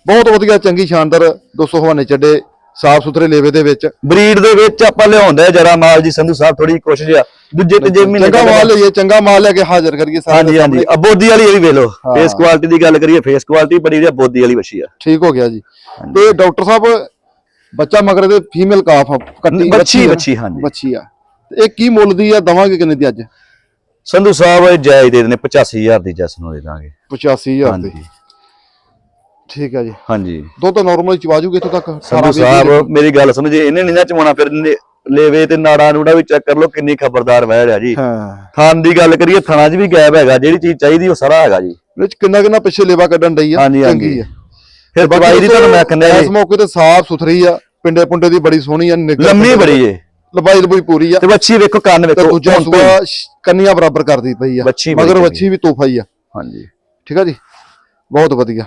ਬਹੁਤ ਵਧੀਆ ਚੰਗੀ ਸ਼ਾਨਦਾਰ 200 ਹਵਾਨੇ ਚੱਡੇ। ਸਾਫ਼ ਸੁਥਰੇ ਲੇਵੇ ਦੇ ਵਿੱਚ। ਬਰੀਡ ਦੇ ਵਿੱਚ ਆਪਾਂ ਲਿਆਉਂਦੇ ਜਰਾ ਮਾਲ ਜੀ ਸੰਧੂ ਸਾਹਿਬ ਥੋੜੀ ਕੋਸ਼ਿਸ਼ ਆ ਦੂਜੇ ਤੇ ਜੇ ਮਹੀਨੇ ਚੰਗਾ ਮਾਲ ਲਈਏ ਚੰਗਾ ਮਾਲ ਲੈ ਕੇ ਹਾਜ਼ਰ ਕਰੀਏ ਹਾਂਜੀ ਦੇ ਹਾਂਜੀ ਅਬੋਦੀ ਵਾਲੀ ਇਹ ਵੀ ਹਾਂ। ਫੇਸ ਕੁਆਲਿਟੀ ਦੀ ਗੱਲ ਕਰੀਏ ਫੇਸ ਕੁਆਲਿਟੀ ਬੜੀ ਵਧੀਆ ਬੋਦੀ ਵਾਲੀ ਬੱਚੀ ਆ। ਠੀਕ ਹੋ ਗਿਆ ਜੀ। ਤੇ ਡਾਕਟਰ ਸਾਹਿਬ ਬੱਚਾ ਮਗਰ ਦੇ ਫੀਮੇਲ ਕਾਫ ਕੱਟੀ ਬੱਚੀ? ਬੱਚੀ ਹਾਂਜੀ। ਬੱਚੀ ਆ। ਤੇ ਇਹ ਕੀ ਮੁੱਲ ਦੀ ਆ ਦਵਾਂਗੇ ਕਿੰਨੇ ਦੀ ਅੱਜ? ਸੰਧੂ ਸਾਹਿਬ ਜਾਇਜ਼ ਦੇ ਦੇਣੇ 85000 ਦੀ ਜਸ ਨੂੰ ਦੇ ਦਾਂਗੇ। 85000 ਦੀ। ਠੀਕ ਹੈ ਜੀ। ਹਾਂਜੀ। ਦੋ ਤਾਂ ਨਾਰਮਲ ਚਵਾਜੂਗੇ ਇੱਥੋਂ ਤੱਕ? ਸੰਧੂ ਸਾਹਿਬ ਮੇਰੀ ਗੱਲ ਜੇ ਇਹਨੇ ਨਹੀਂ ਨਾ ਚਵਾਉਣਾ ਫਿਰ ਲੇਵੇ ਤੇ ਨਾੜਾ ਨੂੜਾ ਵੀ ਚੈੱਕ ਕਰ ਲਓ ਕਿੰਨੀ ਖਬਰਦਾਰ ਵਹਿ ਰਿਹਾ ਜੀ। ਹਾਂ। ਥਣ ਦੀ ਗੱਲ ਕਰੀਏ ਥਣਾ 'ਚ ਵੀ ਗੈਪ ਹੈਗਾ ਜਿਹੜੀ ਚੀਜ਼ ਚਾਹੀਦੀ ਉਹ ਸਾਰਾ ਹੈਗਾ ਜੀ। ਵਿੱਚ ਕਿੰਨਾ ਕਿੰਨਾ ਪਿੱਛੇ ਲੇਵਾ ਕੱਢਣ ਡਈ ਆ ਚੰਗੀ। ਆ। ਫਿਰ ਦਵਾਈ ਦੀ ਤੁਹਾਨੂੰ ਮੈਂ ਕਹਿੰਦਾ ਇਸ ਮੌਕੇ ਤੇ ਸਾਫ਼ ਸੁਥਰੀ ਆ ਪਿੰਡੇ ਪੁੰਡੇ ਦੀ ਬੜੀ ਸੋਹਣੀ ਆ ਲੰਮੀ ਬੜੀ ਏ। ਲੰਬਾਈ ਲੰਬੀ ਪੂਰੀ ਆ। ਤੇ ਵੱਛੀ ਵੇਖੋ ਕੰਨ ਵੇਖੋ ਦੂਜਾ। ਸੂਆ ਕੰਨੀਆਂ ਬਰਾਬਰ ਕਰਦੀ ਪਈ ਆ ਮਗਰ। ਵੱਛੀ ਵੀ ਤੋਹਫਾ ਹੀ ਆ। ਹਾਂਜੀ। ਠੀਕ ਆ ਜੀ? ਬਹੁਤ ਵਧੀਆ।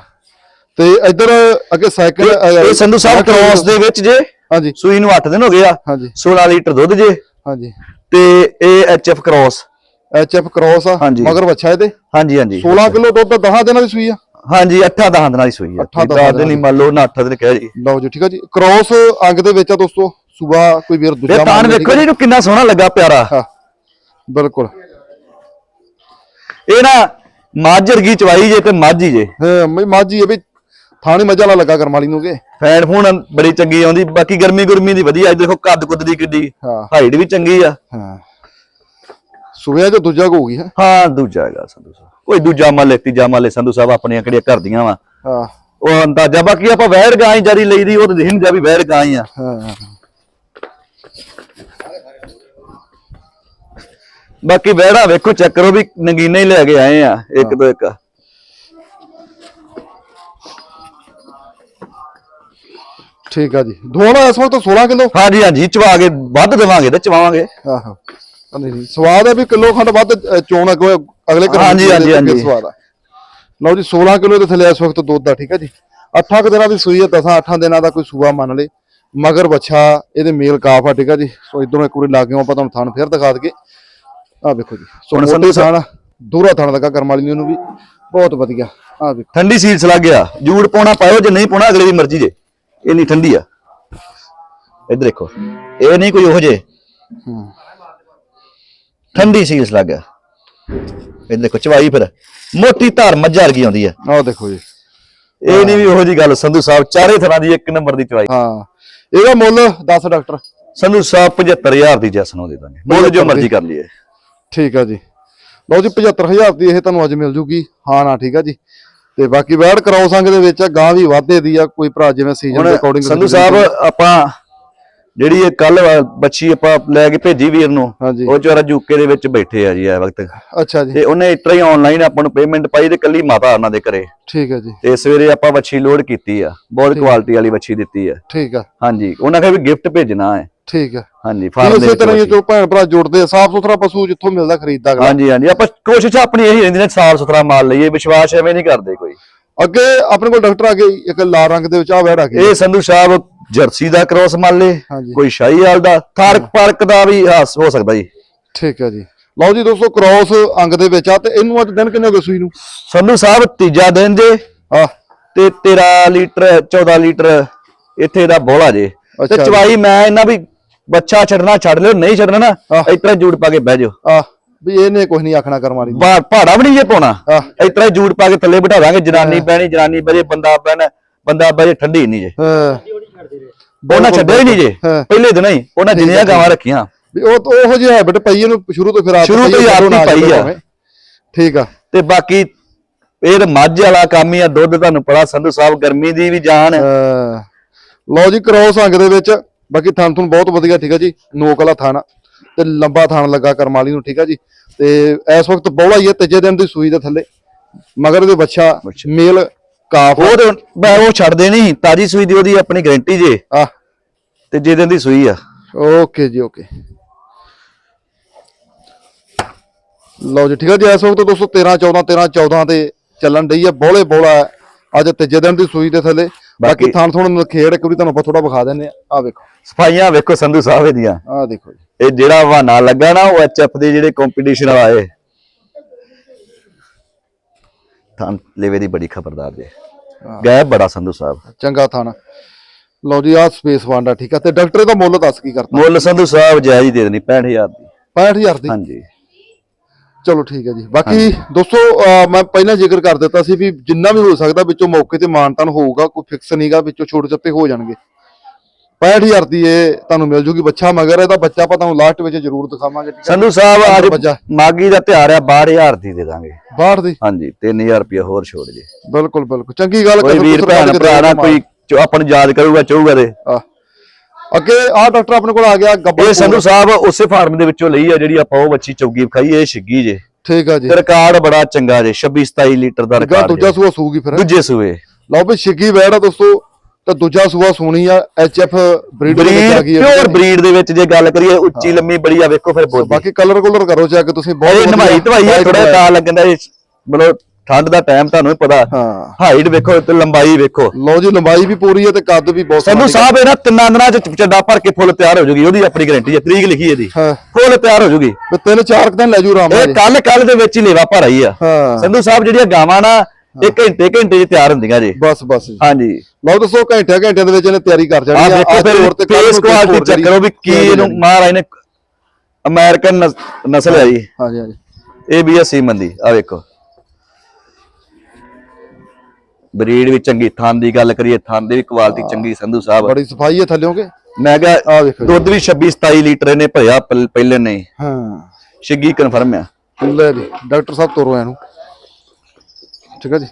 ਤੇ ਇੱਧਰ ਅੱਗੇ ਸਾਈਕਲ ਇਹ ਸੰਧੂ ਸਾਹਿਬ ਕ੍ਰੋਸ ਦੇ ਵਿੱਚ ਜੇ ਹਾਂਜੀ। ਸੂਈ ਨੂੰ 8 ਦਿਨ ਹੋ ਗਏ ਆ। ਹਾਂਜੀ। 16 ਲੀਟਰ ਦੁੱਧ ਜੇ। ਹਾਂਜੀ। ਤੇ ਇਹ HF cross H F cross ਆ। ਮਗਰ ਵੱਛਾ ਇਹਦੇ। ਹਾਂਜੀ ਹਾਂਜੀ। 16 ਕਿਲੋ ਦੁੱਧ 10 ਦਿਨਾਂ ਦੀ ਸੂਈ ਆ। ਹਾਂਜੀ 8 ਦਹਾਂ ਦਿਨਾਂ ਦੀ ਸੂਈ ਆ। ਅੱਠਾਂ 10 ਦਹਾਂ ਦਿਨ ਹੀ ਮੰਨ ਲਓ ਨਾ 8 ਦਿਨ ਕਹਿ ਜੀ। ਲਓ ਜੀ ਠੀਕ ਆ ਜੀ। ਕ੍ਰੋਸ ਅੰਗ ਦੇ ਵਿੱਚ ਆ ਦੋਸਤੋ ਸੂਬਾ ਕੋਈ ਵੀਰ ਦੂਜਾ ਲੇ, ਵੇਖੋ ਜੀ ਇਹਨੂੰ ਕਿੰਨਾ ਸੋਹਣਾ ਲੱਗਾ ਪਿਆਰਾ। ਹਾਂ ਬਿਲਕੁਲ। ਇਹ ਨਾ ਮੱਝ ਵਰਗੀ ਚਵਾਈ ਜੇ ਤੇ ਮੱਝ ਜੇ। ਹਾਂ ਮੈਂ ਮਾਜੀ ਇਹ ਵੀ ਥਾਣੀ ਮੱਝਾਂ ਵਾਲਾ ਲੱਗਾ ਕਰਮਾਲੀ ਨੂੰ ਕੇ। ਫੈਨ ਫੂਨ ਬੜੀ ਚੰਗੀ ਆਉਂਦੀ ਬਾਕੀ ਗਰਮੀ ਗੁਰਮੀ ਦੀ ਵਧੀਆ ਇਹ ਦੇਖੋ ਕੱਦ ਕੁੱਦ ਦੀ ਕਿੱਡੀ ਹਾਂ। ਹਾਈਟ ਵੀ ਚੰਗੀ ਆ। ਹਾਂ। ਸੁਬਿਆ ਜੋ ਦੂਜਾ ਹੋਊਗੀ ਹੈ? ਹਾਂ ਦੂਜਾ ਹੈਗਾ ਸੰਧੂ ਸਾਹਿਬ। ਕੋਈ ਦੂਜਾ ਮੱਲੇ ਤੀਜਾ ਮੱਲੇ ਸੰਧੂ ਸਾਹਿਬ ਆਪਣੀਆਂ ਕਿਹੜੀਆਂ ਘਰ ਦੀਆਂ ਵਾ। ਹਾਂ। ਉਹ ਅੰਦਾਜ਼ਾ ਬਾਕੀ ਆਪਾਂ ਵਹਿੜ ਗਾਂ ਹੀ ਜਾਰੀ ਲਈਦੀ ਉਹ ਤਾਂ ਦਿਖਣ ਜਾ ਵੀ ਵਹਿੜ ਗਾਂ ਹੀ ਆ। ਹਾਂ। ਬਾਕੀ ਵਹਿੜਾ ਵੇਖੋ ਚੈੱਕ ਕਰੋ ਵੀ ਨਗੀਨੇ ਹੀ ਲੈ ਕੇ ਆਏ ਆ ਇੱਕ ਤੋਂ ਇੱਕ। ਠੀਕ ਆ ਜੀ। ਦੋਨੋਂ ਇਸ ਵਕਤ 16 ਕਿਲੋ? ਹਾਂਜੀ ਹਾਂਜੀ ਚਵਾ ਕੇ ਵੱਧ ਦੇਵਾਂਗੇ ਤੇ ਚਵਾਵਾਂਗੇ। ਆਹੋ ਨਹੀਂ ਸਵਾਦ ਹੈ ਵੀ ਕਿਲੋ ਖੰਡ ਵੱਧ ਅ, ਚੋਣ ਅੱਗੋਂ ਅਗਲੇ ਘਰ ਹਾਂਜੀ, ਹਾਂਜੀ, ਹਾਂਜੀ। ਸਵਾਦ ਆ। ਲਓ ਜੀ 16 ਕਿਲੋ ਦੇ ਥੱਲੇ ਇਸ ਵਕਤ ਦੁੱਧ ਆ ਠੀਕ ਹੈ ਜੀ। 8 ਕੁ ਦਿਨਾਂ ਦੀ ਸੂਈ ਹੈ 10 8 ਦਿਨਾਂ ਦਾ ਕੋਈ ਸੂਆ ਮੰਨ ਲੇ ਮਗਰ ਬੱਚਾ ਇਹਦੇ ਮੇਲ ਕਾਫ ਆ ਠੀਕ ਹੈ ਜੀ। ਸੋ ਇਧਰੋਂ ਇੱਕ ਵਾਰੀ ਲਾਗੇ ਆਪਾਂ ਤੁਹਾਨੂੰ ਥਣ ਫੇਰ ਦਿਖਾ ਦਈਏ। ਆ ਵੇਖੋ ਜੀ ਸੋ ਹੁਣ ਮੋਟੀ ਸੰਧੂ ਥਣ ਦੂਰਾ ਥਣ ਲੱਗਾ ਕਰਮ ਵਾਲੀ ਨੂੰ ਵੀ। ਬਹੁਤ ਵਧੀਆ। ਆ ਵੇਖੋ। ਠੰਡੀ ਸੀਲਸ ਲੱਗ ਗਿਆ। ਜੂੜ ਪਾਉਣਾ ਪਾਇਓ ਜੇ ਨਹੀਂ ਪਾਉਣਾ ਅਗਲੇ ਦੀ ਮਰਜ਼ੀ ਜੇ। ਇਹ ਨਹੀਂ ਠੰਡੀ ਆ। ਇੱਧਰ ਦੇਖੋ। ਇਹ ਨਹੀਂ ਕੋਈ ਉਹੋ ਜੇ ਠੰਡੀ ਸੀਲਸ ਲੱਗ। ਗਿਆ ਇੱਧਰ ਦੇਖੋ ਚਵਾਈ ਫਿਰ। ਮੋਟੀ ਧਾਰ ਮੱਝਾਂ ਵਰਗੀ ਆਉਂਦੀ ਆ। ਆਹ ਦੇਖੋ ਜੀ। ਇਹ ਨਹੀਂ ਵੀ ਉਹੋ ਜੀ ਗੱਲ ਸੰਧੂ ਸਾਹਿਬ ਚਾਰੇ ਤਰ੍ਹਾਂ ਦੀ ਇੱਕ ਨੰਬਰ ਦੀ ਚਵਾਈ। ਹਾਂ। ਇਹਦਾ ਮੁੱਲ 10 ਡਾਕਟਰ। ਸੰਧੂ ਸਾਹਿਬ 75000 ਦੀ ਜੈਸਨ ਦੇ ਦਾਂਗੇ। ਮੁੱਲ ਜੋ ਮਰਜ਼ੀ ਕਰ ਲਈਏ। ਠੀਕ ਆ ਜੀ। ਲਓ ਜੀ 75000 ਦੀ ਇਹ ਤੁਹਾਨੂੰ ਅੱਜ ਮਿਲ ਜੂਗੀ। ਹਾਂ ਨਾ ਠੀਕ ਆ ਜੀ। ਤੇ ਬਾਕੀ ਵੈੜ ਕਰਾਓ ਸੰਗ ਦੇ ਵਿੱਚ ਗਾਂ ਵੀ ਵਾਧੇ ਦੀ ਆ ਕੋਈ ਭਰਾ ਜਿਵੇਂ ਸੀਜ਼ਨ ਦੇ ਅਕੋਰਡਿੰਗ ਸੰਧੂ ਸਾਹਿਬ ਆਪਾਂ ਜਿਹੜੀ ਇਹ ਕੱਲ ਬੱਚੀ ਆਪਾਂ ਲੈ ਕੇ ਭੇਜੀ ਵੀਰ ਨੂੰ ਉਹ ਚਾਰਾ ਯੂਕੇ ਦੇ ਵਿੱਚ ਬੈਠੇ ਆ ਜੀ ਇਸ ਵਕਤ। ਅੱਛਾ ਜੀ। ਤੇ ਉਹਨੇ ਇਤਰਾ ਹੀ ਆਨਲਾਈਨ ਆਪਾਂ ਨੂੰ ਪੇਮੈਂਟ ਪਾਈ ਤੇ ਕੱਲੀ ਮਾਤਾ ਉਹਨਾਂ ਦੇ ਘਰੇ। ਠੀਕ ਹੈ ਜੀ। ਤੇ ਸਵੇਰੇ ਆਪਾਂ ਵੱਛੀ ਲੋਡ ਕੀਤੀ ਆ ਬਹੁਤ ਕੁਆਲਿਟੀ ਵਾਲੀ ਵੱਛੀ ਦਿੱਤੀ ਆ। ਠੀਕ ਆ। ਹਾਂਜੀ ਉਹਨਾਂ ਕਹੇ ਵੀ ਗਿਫਟ ਭੇਜਣਾ ਹੈ। ਠੀਕ ਆ ਹਾਂਜੀ ਫਾਰਮ ਦੇ ਇਸੇ ਵਿੱਚ ਤਰ੍ਹਾਂ ਹੀ। ਜੋ ਭੈਣ ਭਰਾ ਜੁੜਦੇ ਆ ਸਾਫ਼ ਸੁਥਰਾ ਪਸ਼ੂ ਜਿੱਥੋਂ ਮਿਲਦਾ ਖਰੀਦਦਾ ਅਗਲਾ। ਹਾਂਜੀ ਹਾਂਜੀ ਆਪਾਂ ਕੋਸ਼ਿਸ਼ ਆਪਣੀ ਇਹੀ ਰਹਿੰਦੀ ਨੇ ਸਾਫ਼ ਸੁਥਰਾ ਮਾਲ ਲਈਏ ਵਿਸ਼ਵਾਸ ਐਵੇਂ ਨਹੀਂ ਕਰਦੇ ਕੋਈ। ਅੱਗੇ ਆਪਣੇ ਕੋਲ ਡਾਕਟਰ ਆ ਗਏ ਇੱਕ ਲਾਲ ਰੰਗ ਦੇ ਵਿੱਚ ਆ ਵੈੜ ਆ ਗਈ। ਇਹ ਸੰਧੂ ਸਾਹਿਬ ਜਰਸੀ ਦਾ ਕ੍ਰੋਸ ਮੰਨ ਲੇ ਹਾਂਜੀ। ਕੋਈ ਸ਼ਾਹੀਵਾਲ ਦਾ ਥਾਰਕ ਪਾਰਕ ਦਾ ਵੀ ਹਾਸ ਹੋ ਸਕਦਾ ਜੀ। ਠੀਕ ਹੈ ਜੀ। ਲਓ ਜੀ ਦੋਸਤੋ ਕ੍ਰੋਸ ਅੰਗ ਦੇ ਵਿੱਚ ਆ ਤੇ ਇਹਨੂੰ ਅੱਜ ਦਿਨ ਕਿੰਨੇ ਹੋ ਗਏ ਸੂਈ ਨੂੰ? ਸੰਧੂ ਸਾਹਿਬ ਤੀਜਾ ਦਿਨ ਜੇ। ਆ ਤੇ 13 ਲੀਟਰ 14 ਲੀਟਰ ਇੱਥੇ ਦਾ ਬੋਲਾ ਜੇ। ਅੱਛਾ ਤੇ ਜੀ। ਚਵਾਈ ਮੈਂ ਇਹਨਾਂ ਵੀ ਬੱਚਾ ਛੱਡਣਾ ਛੱਡ ਲਿਓ ਨਹੀਂ ਛੱਡਣਾ ਨਾ ਆਹ। ਇਤਰਾ ਜੂੜ ਪਾ ਕੇ ਬਹਿ ਜਾਓ। ਆ ਵੀ ਇਹਨੇ ਕੁਝ ਨਹੀਂ ਆਖਣਾ ਕਰਮ ਵਾਲੀ। ਨੇ। ਬਾ- ਭਾੜਾ ਵੀ ਨਹੀਂ ਜੇ ਪਾਉਣਾ। ਆਹ। ਇਤਰਾ ਜੂੜ ਪਾ ਕੇ ਥੱਲੇ ਬਿਠਾ ਦਾਂਗੇ ਜਨਾਨੀ ਬਹਿਣੀ ਜਨਾਨੀ ਬਹਿ ਜੇ ਬੰਦਾ ਬਹਿਣਾ ਬੰਦਾ ਬਹਿ ਜੇ ਠੰਡੀ ਨਹੀਂ ਜੇ। ਹਾਂ। ਉਹਨਾਂ ਛੱਡਿਆ ਹੀ ਨਹੀਂ ਜੇ। ਹਾਂ। ਪਹਿਲੇ ਦਿਨ ਹੀ ਉਹਨਾਂ ਜਿੰਨੀਆਂ ਗਾਵਾਂ ਰੱਖੀਆਂ। ਵੀ ਉਹ ਤਾਂ ਉਹੋ ਜਿਹੀ ਹੈਬਿਟ ਪਈ ਇਹਨੂੰ ਸ਼ੁਰੂ ਤੋਂ ਫਿਰ ਆਦਤ ਸ਼ੁਰੂ ਤੋਂ ਹੀ ਆਦਤ ਨਾ ਪਈ ਆ। ਭਾਵੇਂ। ਠੀਕ ਆ। ਤੇ ਬਾਕੀ ਇਹ ਤਾਂ ਮੱਝ ਵਾਲਾ ਕੰਮ ਹੀ ਆ ਦੁੱਧ ਤੁਹਾਨੂੰ ਪਤਾ ਸੰਧੂ ਸਾਹਿਬ ਗਰਮੀ ਦੀ ਵੀ ਜਾਨ। ਹੈ। ਅਹ ਲਓ ਜੀ ਕ੍ਰੋਸ ਅੰਗ ਦੇ ਵਿੱਚ। ਬਾਕੀ ਥਣ ਥਣ ਬਹੁਤ ਵਧੀਆ ਠੀਕ ਆ ਜੀ ਨੋਕ ਵਾਲਾ ਥਣ ਤੇ ਲੰਬਾ ਥਣ ਲੱਗਾ ਕਰਮਾਲੀ ਨੂੰ ਠੀਕ ਆ ਜੀ ਤੇ ਇਸ ਵਕਤ ਬੌਲਾ ਹੀ ਹੈ ਤੀਜੇ ਦਿਨ ਦੀ ਸੂਈ ਦੇ ਥੱਲੇ ਮਗਰ ਦੇ ਬੱਚਾ ਮੇਲ ਕਾਫ। ਉਹ ਮੈਂ ਉਹ ਛੱਡਦੇ ਨਹੀਂ ਤਾਜੀ ਸੂਈ ਦੀ ਉਹਦੀ ਆਪਣੀ ਗਾਰੰਟੀ ਜੇ। ਆ। ਤੇ ਜੇ ਦਿਨ ਦੀ ਸੂਈ ਆ। ਓਕੇ ਜੀ ਓਕੇ। ਲਓ ਜੀ ਠੀਕ ਆ ਜੀ ਇਸ ਵਕਤ 213 14 13 14 ਤੇ ਚੱਲਣ ਡਈ ਆ ਬੋਲੇ ਬੋਲਾ ਹੈ। ਅੱਜ ਤੀਜੇ ਦਿਨ ਦੀ ਸੂਈ ਦੇ ਥੱਲੇ। ਬਾਕੀ ਥਣ ਥਣ ਖੇੜ ਇੱਕ ਵਾਰੀ ਤੁਹਾਨੂੰ ਆਪਾਂ ਥੋੜਾ ਵਿਖਾ ਦਿੰਦੇ ਆ ਆ ਵੇਖੋ। ਸਫਾਈਆਂ ਵੇਖੋ ਸੰਧੂ ਸਾਹਿਬ ਇਹਦੀਆਂ ਆ ਦੇਖੋ ਜੀ। ਇਹ ਜਿਹੜਾ ਹਵਾਨਾ ਲੱਗਾ ਨਾ ਉਹ ਐਚਐਫ ਦੇ ਜਿਹੜੇ ਕੰਪੀਟੀਸ਼ਨ ਵਾਲਾ ਏ ਤਾਂ ਲੈਵੇ ਦੀ ਬੜੀ ਖਬਰਦਾਰ ਜੇ। ਗਾਇਬ ਬੜਾ ਸੰਧੂ ਸਾਹਿਬ। ਚੰਗਾ ਥਾਣਾ। ਲਓ ਜੀ ਆ ਸਪੇਸ ਵਾਂਡਾ ਠੀਕ ਆ। ਤੇ ਡਾਕਟਰ ਦਾ ਮੁੱਲ ਦੱਸ ਕੀ ਕਰਤਾ? ਮੁੱਲ ਸੰਧੂ ਸਾਹਿਬ ਜਾਇਜ਼ ਹੀ ਦੇ ਦੇਣੀ 65000 ਦੀ। 65000 ਦੀ? ਹਾਂਜੀ। ਚਲੋ ਠੀਕ ਹੈ ਜੀ। ਬਾਕੀ ਦੋਸਤੋ ਅਹ ਮੈਂ ਪਹਿਲਾਂ ਜ਼ਿਕਰ ਕਰ ਦਿੱਤਾ ਸੀ ਵੀ ਜਿੰਨਾ ਵੀ ਹੋ ਸਕਦਾ ਵਿੱਚੋਂ ਮੌਕੇ ਤੇ ਮਾਨਤਾਨ ਹੋਊਗਾ ਕੋਈ ਫਿਕਸ ਨਹੀਂਗਾ ਵਿੱਚੋਂ ਛੋਟੇ ਚੱਪੇ ਹੋ ਜਾਣਗੇ। 65000 ਦੀ ਇਹ ਤੁਹਾਨੂੰ ਮਿਲ ਜੂਗੀ ਬੱਚਾ ਮਗਰ ਇਹਦਾ ਬੱਚਾ ਆਪਾਂ ਤੁਹਾਨੂੰ ਲਾਸਟ ਵਿੱਚ ਜ਼ਰੂਰ ਦਿਖਾਵਾਂਗੇ ਠੀਕ ਹੈ? ਸੰਧੂ ਸਾਹਿਬ ਅੱਜ ਬੱਚਾ। ਮਾਗੀ ਦਾ ਤਿਉਹਾਰ ਆ 12000 ਦੀ ਦੇ ਦਾਂਗੇ। ਬਾਹਰ ਦੀ? ਹਾਂਜੀ 3000 ਰੁਪਏ ਹੋਰ ਛੋੜ ਜੇ। ਬਿਲਕੁਲ ਬਿਲਕੁਲ। ਚੰਗੀ ਗੱਲ ਕੋਈ ਕਸਰ ਵੀਰ ਕੁਸਰ ਭੈਣ ਕੱਢ ਕੇ ਭਰਾ ਨਾ ਦੇ ਕੋਈ ਜੋ ਆਪਾਂ ਨੂੰ ਯਾਦ ਕਰੂਗਾ ਚਾਹੂਗਾ ਤੇ। ਆਹ, ਅੱਗੇ ਆ ਡਾਕਟਰ ਆਪਣੇ ਕੋਲ ਆ ਗਿਆ ਗੱਬਰ ਇਹ ਸੰਧੂ ਸਾਹਿਬ ਉਸੇ ਫਾਰਮ ਦੇ ਵਿੱਚੋਂ ਲਈ ਆ ਜਿਹੜੀ ਆਪਾਂ ਉਹ ਬੱਚੀ ਚੌਗੀ ਵਿਖਾਈ ਇਹ ਛਿੱਗੀ ਜੇ। ਠੀਕ ਆ ਜੀ। ਰਿਕਾਰਡ ਬੜਾ ਚੰਗਾ ਜੇ 26 27 ਲੀਟਰ ਦਾ ਰਿਕਾਰਡ ਦੂਜਾ ਸੂਆ ਸੂਗੀ ਫਿਰ ਦੂਜੇ ਸੂਏ। ਲਓ ਵੀ ਛਿੱਗੀ ਆ ਦੋਸਤੋ ਤੇ ਦੂਜਾ ਸੂਆ ਸੋਣੀ ਆ ਐਚਐਫ ਬਰੀਡ ਦੇ ਵਿੱਚ ਆ ਗਈ ਆ। ਪਿਓਰ ਬਰੀਡ ਦੇ ਵਿੱਚ ਜੇ ਗੱਲ ਕਰੀਏ ਉੱਚੀ ਲੰਮੀ ਬੜੀ ਆ ਵੇਖੋ ਫਿਰ ਬੋਦੀ ਬਾਕੀ ਕਲਰ ਕਲਰ ਕਰੋ ਚੈੱਕ ਤੁਸੀਂ ਬਹੁਤ ਨਵਾਈ ਧਵਾਈ white ਥੋੜਾ। ਤਾਂ ਲੱਗਦਾ ਇਹ ਮਤਲਬ ਠੰਡ ਦਾ ਟਾਈਮ ਤੁਹਾਨੂੰ ਪਤਾ ਹਾਂ। ਹਾਈਟ ਵੇਖੋ ਤੇ ਲੰਬਾਈ ਵੇਖੋ। ਲਓ ਜੀ ਲੰਬਾਈ ਵੀ ਪੂਰੀ ਹੈ ਤੇ ਕੱਦ ਵੀ ਬਹੁਤ ਸੋਹਣਾ ਸਾਹਿਬ ਇਹਨਾਂ ਤਿੰਨਾਂ ਦਿਨਾਂ ਚ ਚੱਡਾ ਭਰ ਕੇ ਫੁੱਲ ਤਿਆਰ ਹੋ ਜੂਗੀ ਉਹਦੀ ਆਪਣੀ ਗਾਰੰਟੀ ਹੈ ਤਰੀਕ ਲਿਖੀ ਇਹਦੀ। ਫੁੱਲ ਤਿਆਰ ਹੋ ਜੂਗੀ। ਵੀ ਤਿੰਨ ਚਾਰ ਦਿਨ ਲੈ ਜੂ ਆਰਾਮ ਨਾਲ। ਇਹ। ਕੱਲ ਕੱਲ ਦੇ ਵਿੱਚ ਹੀ ਲੇਵਾ ਭਰ ਆਈ ਆ। ਸੰਧੂ ਸਾਹਿਬ ਜਿਹੜੀਆਂ ਗਾਵਾਂ ਨਾ ਇਹ ਘੰਟੇ ਘੰਟੇ 'ਚ ਤਿਆਰ ਹੁੰਦੀਆਂ ਜੀ। ਬਸ ਬਸ। ਹਾਂਜੀ। ਲਓ ਦੱਸੋ ਘੰਟੇ ਘੰਟੇ ਦੇ ਵਿੱਚ ਇਹਨੇ ਤਿਆਰੀ ਕਰ ਜਾਣੀ ਆ। ਦੇਖੋ ਤੇ ਫਿਰ ਫੇਸ ਨੂੰ ਕੁਆਲਿਟੀ ਚੈੱਕ ਕਰੋ ਵੀ ਕੀ ਇਹਨੂੰ ਮਹਾਰਾਜ ਨੇ ਅਮਰੀਕਨ ਨਸ- ਨਸਲ ਹੈ। ਜੀ। ਹਾਂਜੀ ਹਾਂਜੀ। ਇਹ ਵੀ ਅਸੀਂ ਮੰਦੀ। ਆ ਵੇਖੋ। ਬਰੀਡ ਵੀ ਚੰਗੀ ਥਾਂ ਦੀ ਗੱਲ ਕਰੀਏ ਥਾਂ ਦੀ ਵੀ ਕੁਆਲਿਟੀ ਚੰਗੀ ਸੰਧੂ ਸਾਹਿਬ। ਬੜੀ ਸਫ਼ਾਈ ਹੈ ਥੱਲਿਓਂਗੇ ਮੈਂ ਕਿਹਾ। ਦੁੱਧ ਵੀ 26 27 ਲੀਟਰ ਇਹਨੇ ਭਰਿਆ ਪਹਿ- ਪਹਿਲੇ ਨੇ। ਹਾਂ। ਛਿੱਗੀ ਕਨਫਰਮ ਆ। ਲੈ ਜੀ ਡਾਕਟਰ ਸਾਹਿਬ ਤੋਰੋ ਇਹਨੂੰ। ਠੀਕ ਹੈ ਜੀ।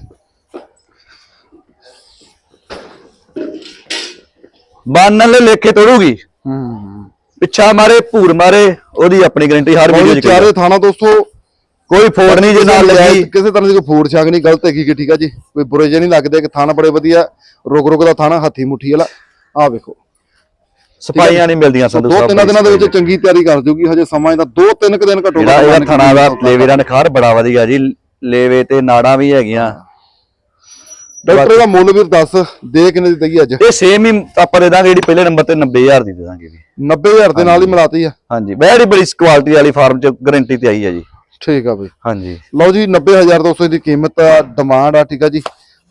ਬਾਨਣ ਲੈ ਲੇਖੇ ਤੋੜੂਗੀ। ਹੂੰ। ਪਿੱਛਾ ਮਾਰੇ ਭੂਰ ਮਾਰੇ ਉਹਦੀ ਆਪਣੀ ਗਾਰੰਟੀ ਹਰ ਵੀਡੀਓ ਚ ਚਾਰੇ ਥਾਣਾ ਦੋਸਤੋ ਕੋਈ ਫੋੜ ਨਹੀਂ ਜੇ ਨਾਲ ਲੱਗੀ। ਕਿਸੇ ਤਰ੍ਹਾਂ ਦੀ ਕੋਈ ਫੂਡ ਛਾਗ ਨਹੀਂ ਗਲਤ ਹੈਗੀ ਕਿ ਠੀਕ ਹੈ ਜੀ? ਕੋਈ ਬੁਰੇ ਜੇ ਨਹੀਂ ਲੱਗਦੇ ਕਿ ਥਾਣਾ ਬੜੇ ਵਧੀਆ ਰੁਕ ਰੁਕ ਦਾ ਥਾਣਾ ਹੱਥੀ ਮੁੱਠੀ ਵਾਲਾ। ਆ ਵੇਖੋ। ਸਪਾਈਆਂ ਨਹੀਂ ਮਿਲਦੀਆਂ ਸੰਧੂ ਦੋ ਸਾਹਿਬ ਤਿੰਨ ਦਿਨਾਂ ਦੇ ਵਿੱਚ ਚੰਗੀ ਤਿਆਰੀ ਕਰ ਜੂਗੀ ਹਜੇ ਸਮਾਂ ਇਹਦਾ ਦੋ ਤਿੰਨ ਕੁ ਦਿਨ ਘਟੋ ਜਿਹੜਾ ਥਣਾ ਦਾ ਲੇਵੇ ਦਾ ਨਖਾਰ ਬੜਾ ਵਧੀਆ ਜੀ। ਲੇਵੇ ਤੇ ਨਾੜਾਂ ਵੀ ਹੈਗੀਆਂ। ਡਾਕਟਰ ਦਾ ਮੁੱਲ ਵੀ ਦੱਸ ਦੇ ਕਿੰਨੇ ਦੀ ਦਈ ਅੱਜ? ਇਹ ਸੇਮ ਹੀ ਆਪਾਂ ਦੇ ਦਾਂਗੇ ਜਿਹੜੀ ਪਹਿਲੇ ਨੰਬਰ ਤੇ 90000 ਦੀ ਦੇ ਦਾਂਗੇ ਵੀ 90000 ਦੇ ਨਾਲ ਹੀ ਮਿਲਾਤੀ ਆ। ਹਾਂਜੀ। ਬੜੀ ਬੜੀ ਕੁਆਲਿਟੀ ਵਾਲੀ ਫਾਰਮ ਚ ਗਾਰੰਟੀ ਤੇ ਆਈ ਹੈ ਜੀ। ਠੀਕ ਆ ਬਈ। ਹਾਂਜੀ। ਲਓ ਜੀ 90000 ਦੋਸਤੋ ਦੀ ਕੀਮਤ ਆ ਡਿਮਾਂਡ ਆ ਠੀਕ ਆ ਜੀ।